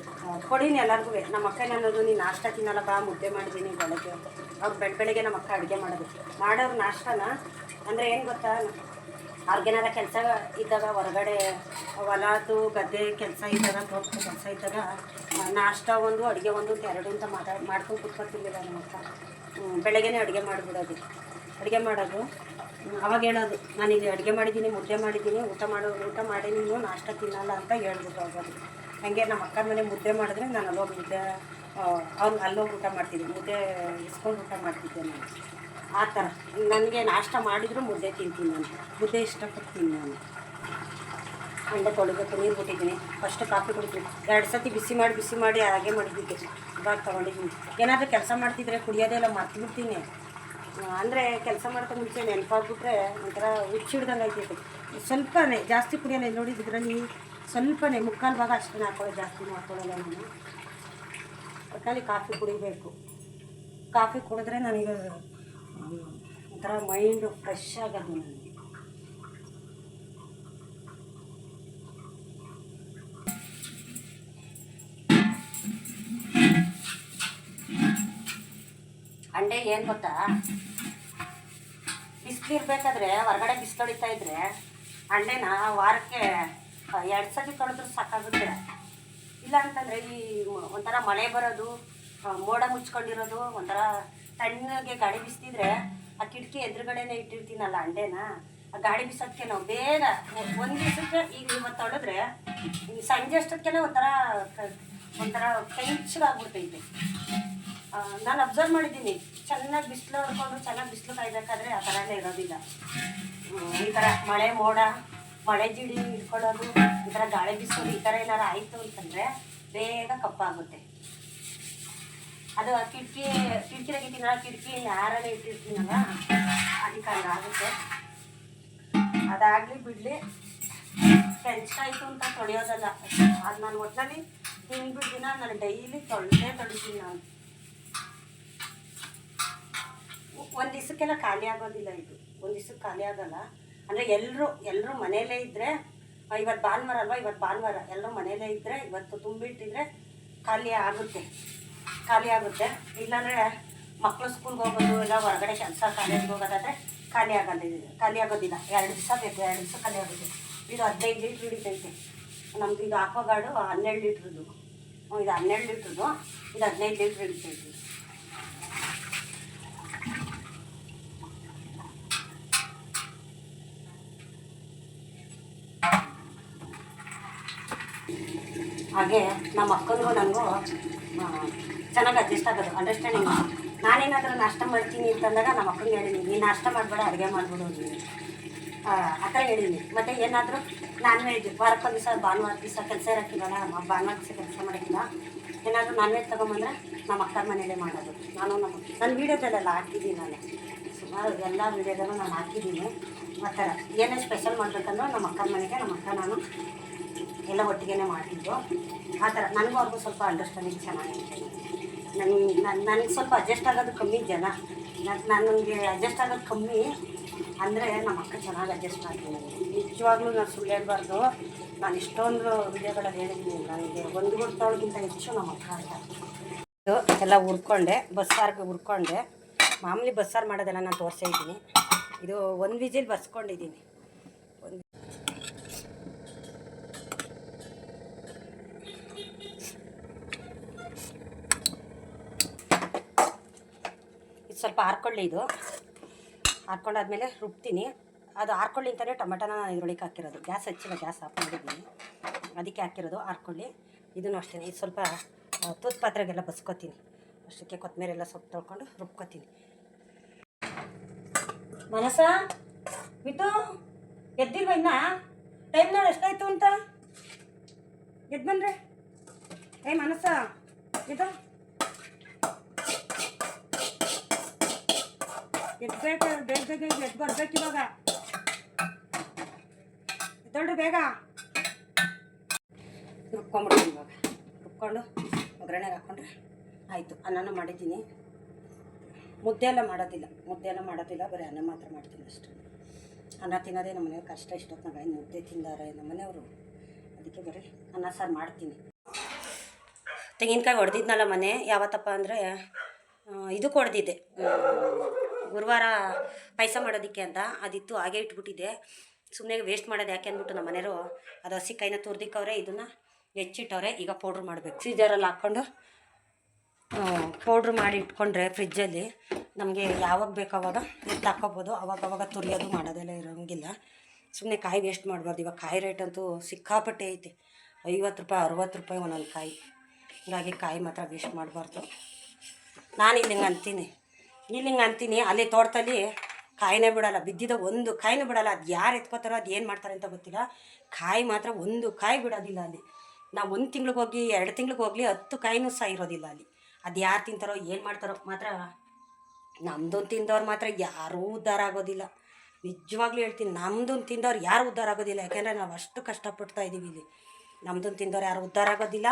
ಕೊಡೀನಿ ಎಲ್ಲರಿಗೂ. ನಮ್ಮ ಅಕ್ಕ ಅನ್ನೋದು ನೀನು ನಾಷ್ಟ ತಿನ್ನಲ್ಲ, ಬಾ ಮುದ್ದೆ ಮಾಡಿದ್ದೀನಿ ಬೆಳಗ್ಗೆ ಅವ್ರು ಬೆಳ ಬೆಳಗ್ಗೆ ನಮ್ಮ ಅಕ್ಕ ಅಡುಗೆ ಮಾಡೋದು. ಮಾಡೋರು ನಾಷ್ಟನ ಅಂದರೆ ಏನು ಗೊತ್ತಾ? ಅವ್ರಿಗೇನಾರ ಕೆಲಸ ಇದ್ದಾಗ ಹೊರಗಡೆ ಹೊಲದ್ದು ಗದ್ದೆ ಕೆಲಸ ಇದ್ದಾಗ, ತೋಟದ ಕೆಲಸ ಇದ್ದಾಗ, ನಾಷ್ಟ ಒಂದು, ಅಡುಗೆ ಒಂದು, ಅಂತ ಎರಡು ಅಂತ ಮಾತಾಡಿ ಮಾಡ್ಕೊಂಡು ಕೂತ್ಕೊತಿರ್ಲಿಲ್ಲ ನಮ್ಮ ಅಕ್ಕ. ಬೆಳಗ್ಗೆನೇ ಅಡುಗೆ ಮಾಡಿಬಿಡೋದು. ಅಡುಗೆ ಮಾಡೋದು. ಅವಾಗ ಹೇಳೋದು, ನಾನು ಇಲ್ಲಿ ಅಡುಗೆ ಮಾಡಿದ್ದೀನಿ, ಮುದ್ದೆ ಮಾಡಿದ್ದೀನಿ, ಊಟ ಮಾಡೋ ಊಟ ಮಾಡಿ ನೀನು ನಾಷ್ಟ ತಿನ್ನಲ್ಲ ಅಂತ ಹೇಳ್ಬಿಟ್ಟು ಹೋಗೋದು. ಹಾಗೆ ನಮ್ಮ ಅಕ್ಕನ ಮನೆ ಮುದ್ದೆ ಮಾಡಿದ್ರೆ ನಾನು ಅಲ್ಲೋಗಿ ಮುದ್ದೆ ಅವ್ನು ಅಲ್ಲೋಗಿ ಊಟ ಮಾಡ್ತಿದ್ದೆ. ಮುದ್ದೆ ಇಸ್ಕೊಂಡು ಊಟ ಮಾಡ್ತಿದ್ದೆ ನಾನು. ಆ ಥರ. ನನಗೆ ನಾಷ್ಟ ಮಾಡಿದರೂ ಮುದ್ದೆ ತಿಂತೀನಿ ನಾನು. ಮುದ್ದೆ ಇಷ್ಟಪಡ್ತೀನಿ ನಾನು. ಅಂಡೆ ತೊಳಿಬೇಕು ನೀರು ಬಿಟ್ಟಿದ್ದೀನಿ. ಫಸ್ಟ್ ಕಾಫಿ ಕುಡಿತೀನಿ ಎರಡು ಸತಿ ಬಿಸಿ ಮಾಡಿ ಬಿಸಿ ಮಾಡಿ ಹಾಗೆ ಮಾಡಿದ್ದೆ ಇವಾಗ ತೊಗೊಂಡಿದ್ದೀನಿ. ಏನಾದರೂ ಕೆಲಸ ಮಾಡ್ತಿದ್ರೆ ಕುಡಿಯೋದೆಲ್ಲ ಇಲ್ಲ ಬಿಡ್ತೀನಿ ಅಂದರೆ ಕೆಲಸ ಮಾಡ್ತಾ ಮುಂಚೆ ನೆನಪಾಗ್ಬಿಟ್ರೆ ಒಂಥರ ಹುಚ್ಚಿಡ್ದಂಗೆ ಐತಿ ಸ್ವಲ್ಪನೇ ಜಾಸ್ತಿ ಕುಡಿಯೋಲ್ಲ ನೋಡಿದ್ರಲ್ಲಿ ಸ್ವಲ್ಪನೇ, ಮುಕ್ಕಾಲು ಭಾಗ ಅಷ್ಟೇ ಹಾಕೊಳ್ಳೋ ಜಾಸ್ತಿ ಹಾಕೊಳ್ಳಲ್ಲ ನಾನು. ಅದಕ್ಕಾಗಿ ಕಾಫಿ ಕುಡಿಬೇಕು. ಕಾಫಿ ಕುಡಿದ್ರೆ ನನಗೆ ಒಂಥರ ಮೈಂಡು ಫ್ರೆಶ್ ಆಗೋದು ನನಗೆ. ಅಂಡೆ ಏನು ಗೊತ್ತಾ? ಬಿಸಿಲಿರ್ಬೇಕಾದ್ರೆ ಹೊರಗಡೆ ಬಿಸಿಲು ಹೊಡಿತಾ ಇದ್ರೆ ಅಂಡೆನ ವಾರಕ್ಕೆ ಎರಡು ಸತಿ ತೊಳೆದ್ರೆ ಸಾಕಾಗುತ್ತೆ. ಇಲ್ಲ ಅಂತಂದರೆ ಈ ಒಂಥರ ಮಳೆ ಬರೋದು ಮೋಡ ಮುಚ್ಕೊಂಡಿರೋದು, ಒಂಥರ ತಣ್ಣಗೆ ಗಾಳಿ ಬಿಸ್ತಿದ್ರೆ ಆ ಕಿಟಕಿ ಎದುರುಗಡೆನೆ ಇಟ್ಟಿರ್ತೀನಲ್ಲ ಅಂಡೆನ, ಆ ಗಾಳಿ ಬಿಸೋದಕ್ಕೆ ನಾವು ಬೇಗ ಒಂದು ದಿವಸಕ್ಕೆ ಈಗ ಇವತ್ತು ತೊಳೆದ್ರೆ ಈ ಸಂಜೆ ಅಷ್ಟೊತ್ತಿಗೆ ಒಂಥರ ಒಂಥರ ಕೆಂಚಗಾಗ್ಬಿಡ್ತೈತೆ ನಾನು ಅಬ್ಸರ್ವ್ ಮಾಡಿದ್ದೀನಿ. ಚೆನ್ನಾಗಿ ಬಿಸಿಲು ಹೊಡ್ಕೊಂಡು ಚೆನ್ನಾಗಿ ಬಿಸಿಲು ಕಾಯ್ಬೇಕಾದ್ರೆ ಆ ಥರನೇ ಇರೋದಿಲ್ಲ. ಈ ಥರ ಮಳೆ, ಮೋಡ ಮಳೆ ಜಿಡಿ ಹಿಡ್ಕೊಳ್ಳೋದು, ಈ ಥರ ಗಾಳಿ ಬಿಸೋದು, ಈ ಥರ ಏನಾರು ಆಯಿತು ಅಂತಂದರೆ ಬೇಗ ಕಪ್ಪಾಗುತ್ತೆ. ಅದು ಆ ಕಿಟಕಿ ಕಿಟಕಿ ತೆಗಿತೀನಲ್ಲ ಕಿಟಕಿ ಯಾರಲ್ಲ ಇಟ್ಟಿರ್ತೀನಲ್ಲ ಅದಕ್ಕೆ ಹಂಗಾಗುತ್ತೆ. ಅದಾಗಲಿ ಬಿಡಲಿ ಕೆಂಚಾಯಿತು ಅಂತ ತೊಳೆಯೋದಲ್ಲ. ಅದು ನಾನು ಒಟ್ಟಿನಲ್ಲಿ ತಿಂದ್ಬಿಟ್ಟು ದಿನ ನಾನು ಡೈಲಿ ತೊಳೆದೇ ತೊಳಿತೀನಿ ನಾನು. ಒಂದು ದಿವಸಕ್ಕೆಲ್ಲ ಖಾಲಿ ಆಗೋದಿಲ್ಲ ಇದು. ಒಂದು ದಿವ್ಸಕ್ಕೆ ಖಾಲಿ ಆಗಲ್ಲ. ಅಂದರೆ ಎಲ್ಲರೂ ಎಲ್ಲರೂ ಮನೆಯಲ್ಲೇ ಇದ್ದರೆ ಇವತ್ತು ಭಾನುವಾರ ಅಲ್ವಾ? ಇವತ್ತು ಭಾನುವಾರ ಎಲ್ಲರೂ ಮನೆಯಲ್ಲೇ ಇದ್ದರೆ ಇವತ್ತು ತುಂಬಿಟ್ಟಿದ್ರೆ ಖಾಲಿ ಆಗುತ್ತೆ. ಖಾಲಿ ಆಗುತ್ತೆ. ಇಲ್ಲಾಂದರೆ ಮಕ್ಕಳು ಸ್ಕೂಲ್ಗೆ ಹೋಗೋದು ಇಲ್ಲ, ಹೊರಗಡೆ ಕೆಲಸ ಕಾಲೇಜ್ಗೆ ಹೋಗೋದಾದರೆ ಖಾಲಿ ಆಗೋದು ಖಾಲಿ ಆಗೋದಿಲ್ಲ. ಎರಡು ದಿವಸ ಬೇಕು, ಎರಡು ದಿವಸ ಖಾಲಿ ಆಗೋದು ಇದು ಹದಿನೈದು ಲೀಟ್ರ್ ಹಿಡಿತೈತೆ. ನಮ್ದು ಇದು ಆಕ್ವಾಗಾರ್ಡು ಹನ್ನೆರಡು ಲೀಟ್ರದ್ದು ಇದು ಹನ್ನೆರಡು ಲೀಟ್ರದ್ದು ಇದು ಹದಿನೈದು ಲೀಟ್ರ್ ಹಿಡಿತೈತೆ. ಹಾಗೆ ನಮ್ಮ ಅಕ್ಕನಿಗೂ ನನಗೂ ಚೆನ್ನಾಗಿ ಅಡ್ಜಸ್ಟ್ ಆಗೋದು ಅಂಡರ್ಸ್ಟ್ಯಾಂಡಿಂಗ್ ನಾನೇನಾದರೂ ನಾಷ್ಟ ಮಾಡ್ತೀನಿ ಅಂತಂದಾಗ ನಮ್ಮ ಅಕ್ಕನಿಗೆ ಹೇಳಿದ್ದೀನಿ ನೀನು ನಾಷ್ಟ ಮಾಡಬೇಡ, ಅಡುಗೆ ಮಾಡ್ಬಿಡು ಆ ಥರ ಹೇಳಿದ್ದೀನಿ ಮತ್ತು ಏನಾದರೂ ನಾನ್ ವೆಜ್, ವಾರಕ್ಕೊಂದು ದಿವಸ ಭಾನುವಾರ ದಿವಸ ಕೆಲಸ ಇರೋಕ್ಕಿಲ್ಲ ನಮ್ಮ ಭಾನುವಾರ ದಿವಸ ಕೆಲಸ ಮಾಡೋಕ್ಕಿಲ್ಲ, ಏನಾದರೂ ನಾನ್ ವೆಜ್ ತೊಗೊಂಬಂದ್ರೆ ನಮ್ಮ ಅಕ್ಕನ ಮನೇಲೇ ಮಾಡೋದು. ನಾನು ನಮ್ಮ ನನ್ನ ವೀಡಿಯೋದಲ್ಲೆಲ್ಲ ಹಾಕಿದ್ದೀನಿ ನಾನು. ಸುಮಾರು ಎಲ್ಲ ವೀಡಿಯೋದಲ್ಲೂ ನಾನು ಹಾಕಿದ್ದೀನಿ. ಮತ್ತು ಏನೇ ಸ್ಪೆಷಲ್ ಮಾಡಬೇಕಂದ್ರೆ ನಮ್ಮ ಅಕ್ಕನ ಮನೆಗೆ, ನಮ್ಮ ಅಕ್ಕ ನಾನು ಎಲ್ಲ ಒಟ್ಟಿಗೆ ಮಾಡ್ತಿದ್ದು ಆ ಥರ ನನಗೂ ಅವ್ರಿಗೂ ಸ್ವಲ್ಪ ಅಂಡರ್ಸ್ಟ್ಯಾಂಡಿಂಗ್ ಚೆನ್ನಾಗಿತ್ತು ನನಗೆ ನನ್ನ ನನಗೆ ಸ್ವಲ್ಪ ಅಡ್ಜಸ್ಟ್ ಆಗೋದು ಕಮ್ಮಿ ಜನ. ನನ್ನ ನನಗೆ ಅಡ್ಜಸ್ಟ್ ಆಗೋದು ಕಮ್ಮಿ. ಅಂದರೆ ನಮ್ಮ ಅಕ್ಕ ಚೆನ್ನಾಗಿ ಅಡ್ಜಸ್ಟ್ ಮಾಡ್ತೀನಿ ನಿಜವಾಗ್ಲೂ ನಾನು ಸುಳ್ಳು ಹೇಳ್ಬಾರ್ದು. ನಾನು ಇಷ್ಟೊಂದು ವಿಡಿಯೋಗಳಲ್ಲಿ ಹೇಳಿದ್ದೀನಿ. ನನಗೆ ಒಂದು ಗುಡ್ತವಳಿಗಿಂತ ಹೆಚ್ಚು ನಮ್ಮ ಅಕ್ಕ ಅಂತ. ಎಲ್ಲ ಹುರ್ಕೊಂಡೆ ಬಸ್ಸಾರಿಗೆ ಹುರ್ಕೊಂಡೆ ಮಾಮೂಲಿ ಬಸ್ಸಾರು ಮಾಡೋದೆಲ್ಲ ನಾನು ತೋರಿಸಿದ್ದೀನಿ ಇದು ಒಂದು ವಿಜಿಲ್ ಬಸ್ಕೊಂಡಿದ್ದೀನಿ ಒಂದು ಇದು ಸ್ವಲ್ಪ ಹಾರ್ಕೊಳ್ಳಿ ಇದು. ಹಾರ್ಕೊಂಡಾದ್ಮೇಲೆ ರುಬ್ತೀನಿ. ಅದು ಹಾರ್ಕೊಳ್ಳಿ ಅಂತಲೇ ಟೊಮೆಟೊನ ನಾನು ಇದ್ರೊಳಗೆ ಹಾಕಿರೋದು. ಗ್ಯಾಸ್ ಹಚ್ಚಿಲ್ಲ, ಗ್ಯಾಸ್ ಆಫ್ ಮಾಡಿದ್ದೀನಿ. ಅದಕ್ಕೆ ಹಾಕಿರೋದು ಹಾರ್ಕೊಳ್ಳಿ ಇದನ್ನು ಅಷ್ಟೇ, ಇದು ಸ್ವಲ್ಪ ತೂತ್ ಪಾತ್ರೆಗೆಲ್ಲ ಬಸ್ಕೊತೀನಿ. ಅಷ್ಟಕ್ಕೆ ಕೊತ್ತಂಬರಿ ಎಲ್ಲ ಸೊಪ್ಪು ತೊಳ್ಕೊಂಡು ರುಬ್ಕೊತೀನಿ. ಮನಸ ಮಿತು, ಎದ್ದಿಲ್ವ ಇನ್ನ? ಟೈಮ್ ನೋಡಿ ಎಷ್ಟಾಯ್ತು ಅಂತ? ಎದ್ದು ಬಂದ್ರೆ? ಏ ಮನಸ್ಸ? ಇದು ಎದ್ಬೇಕು ಬೇಗ ಬೇಗ ಎದ್ದು ಬರ್ಬೇಕು ಇವಾಗ. ಎದ್ದೊಳ್ರಿ ಬೇಗ. ರುಬ್ಕೊಂಬಿಡ್ತೀನಿ ಇವಾಗ. ರುಬ್ಕೊಂಡು ಒಗ್ಗರಣೆಗೆ ಹಾಕ್ಕೊಂಡ್ರೆ ಆಯಿತು. ಅನ್ನನ ಮಾಡಿದ್ದೀನಿ. ಮುದ್ದೆ ಎಲ್ಲ ಮಾಡೋದಿಲ್ಲ. ಮುದ್ದೆ ಎಲ್ಲ ಮಾಡೋದಿಲ್ಲ. ಬರೀ ಅನ್ನ ಮಾತ್ರ ಮಾಡ್ತೀನಿ ಅಷ್ಟು. ಅನ್ನ ತಿನ್ನೋದೇ ನಮ್ಮ ಮನೆಯವ್ರು ಕಷ್ಟ. ಇಷ್ಟೊತ್ತಿನಾಗ ಇನ್ನು ಮುದ್ದೆ ತಿಂದಾರೆ ನಮ್ಮ ಮನೆಯವರು. ಅದಕ್ಕೆ ಬರೀ ಅನ್ನ ಸಾರು ಮಾಡ್ತೀನಿ. ತೆಂಗಿನಕಾಯಿ ಹೊಡೆದಿದ್ನಲ್ಲ ಮನೆ. ಯಾವತ್ತಪ್ಪ ಅಂದರೆ ಇದಕ್ಕೆ ಹೊಡೆದಿದ್ದೆ ಗುರುವಾರ ಪಾಯಸ ಮಾಡೋದಕ್ಕೆ ಅಂತ ಅದಿತ್ತು, ಹಾಗೆ ಇಟ್ಬಿಟ್ಟಿದ್ದೆ. ಸುಮ್ಮನೆ ವೇಸ್ಟ್ ಮಾಡೋದು ಯಾಕೆ ಅಂದ್ಬಿಟ್ಟು ನಮ್ಮ ಮನೆಯವರು ಅದು ಹಸಿ ಕೈನ ತುರ್ದಿಕ್ಕವ್ರೆ, ಇದನ್ನು ಹೆಚ್ಚಿಟ್ಟವ್ರೆ, ಈಗ ಪೌಡ್ರ್ ಮಾಡಬೇಕು. ಸೀಜರಲ್ಲಿ ಹಾಕ್ಕೊಂಡು ಪೌಡ್ರ್ ಮಾಡಿ ಇಟ್ಕೊಂಡ್ರೆ ಫ್ರಿಜ್ಜಲ್ಲಿ ನಮಗೆ ಯಾವಾಗ ಬೇಕು ಅವಾಗ ಹಾಕೋಬೋದು ಅವಾಗ ಅವಾಗ ತುರಿಯೋದು ಮಾಡೋದೆಲ್ಲ ಇರೋಂಗಿಲ್ಲ. ಸುಮ್ಮನೆ ಕಾಯಿ ವೇಸ್ಟ್ ಮಾಡಬಾರ್ದು. ಇವಾಗ ಕಾಯಿ ರೇಟ್ ಅಂತೂ ಸಿಕ್ಕಾಪಟ್ಟೆ ಐತೆ. ಐವತ್ತು ರೂಪಾಯಿ, ಅರುವತ್ತು ರೂಪಾಯಿ ಒಂದೊಂದು ಕಾಯಿ. ಹೀಗಾಗಿ ಕಾಯಿ ಮಾತ್ರ ವೇಸ್ಟ್ ಮಾಡಬಾರ್ದು. ನಾನು ಇಲ್ಲಿ ಅಂತೀನಿ. ಹಿಂಗೆ ಅಂತೀನಿ, ಅಲ್ಲಿ ತೋಟದಲ್ಲಿ ಕಾಯಿನೇ ಬಿಡಲ್ಲ ಬಿದ್ದಿದ ಒಂದು ಕಾಯಿನೂ ಬಿಡಲ್ಲ. ಅದು ಯಾರು ಎತ್ಕೋತಾರೋ, ಅದು ಏನು ಮಾಡ್ತಾರೆ ಅಂತ ಗೊತ್ತಿಲ್ಲ. ಕಾಯಿ ಮಾತ್ರ ಒಂದು ಕಾಯಿ ಬಿಡೋದಿಲ್ಲ ಅಲ್ಲಿ. ನಾವು ಒಂದು ತಿಂಗ್ಳಿಗೆ ಹೋಗಿ, ಎರಡು ತಿಂಗ್ಳಿಗೆ ಹೋಗಲಿ ಹತ್ತು ಕಾಯಿನೂ ಸಹ ಇರೋದಿಲ್ಲ ಅಲ್ಲಿ. ಅದು ಯಾರು ತಿಂತಾರೋ, ಏನು ಮಾಡ್ತಾರೋ ಮಾತ್ರ ನಮ್ಮದು ತಿಂದವ್ರು ಮಾತ್ರ ಯಾರೂ ಉದ್ಧಾರ ಆಗೋದಿಲ್ಲ. ನಿಜವಾಗ್ಲೂ ಹೇಳ್ತೀನಿ ನಮ್ಮದು ತಿಂದವ್ರು ಯಾರು ಉದ್ಧಾರ ಆಗೋದಿಲ್ಲ. ಯಾಕೆಂದರೆ ನಾವು ಅಷ್ಟು ಕಷ್ಟಪಡ್ತಾ ಇದ್ದೀವಿ ಇಲ್ಲಿ. ನಮ್ಮದು ತಿಂದವ್ರು ಯಾರು ಉದ್ಧಾರ ಆಗೋದಿಲ್ಲ.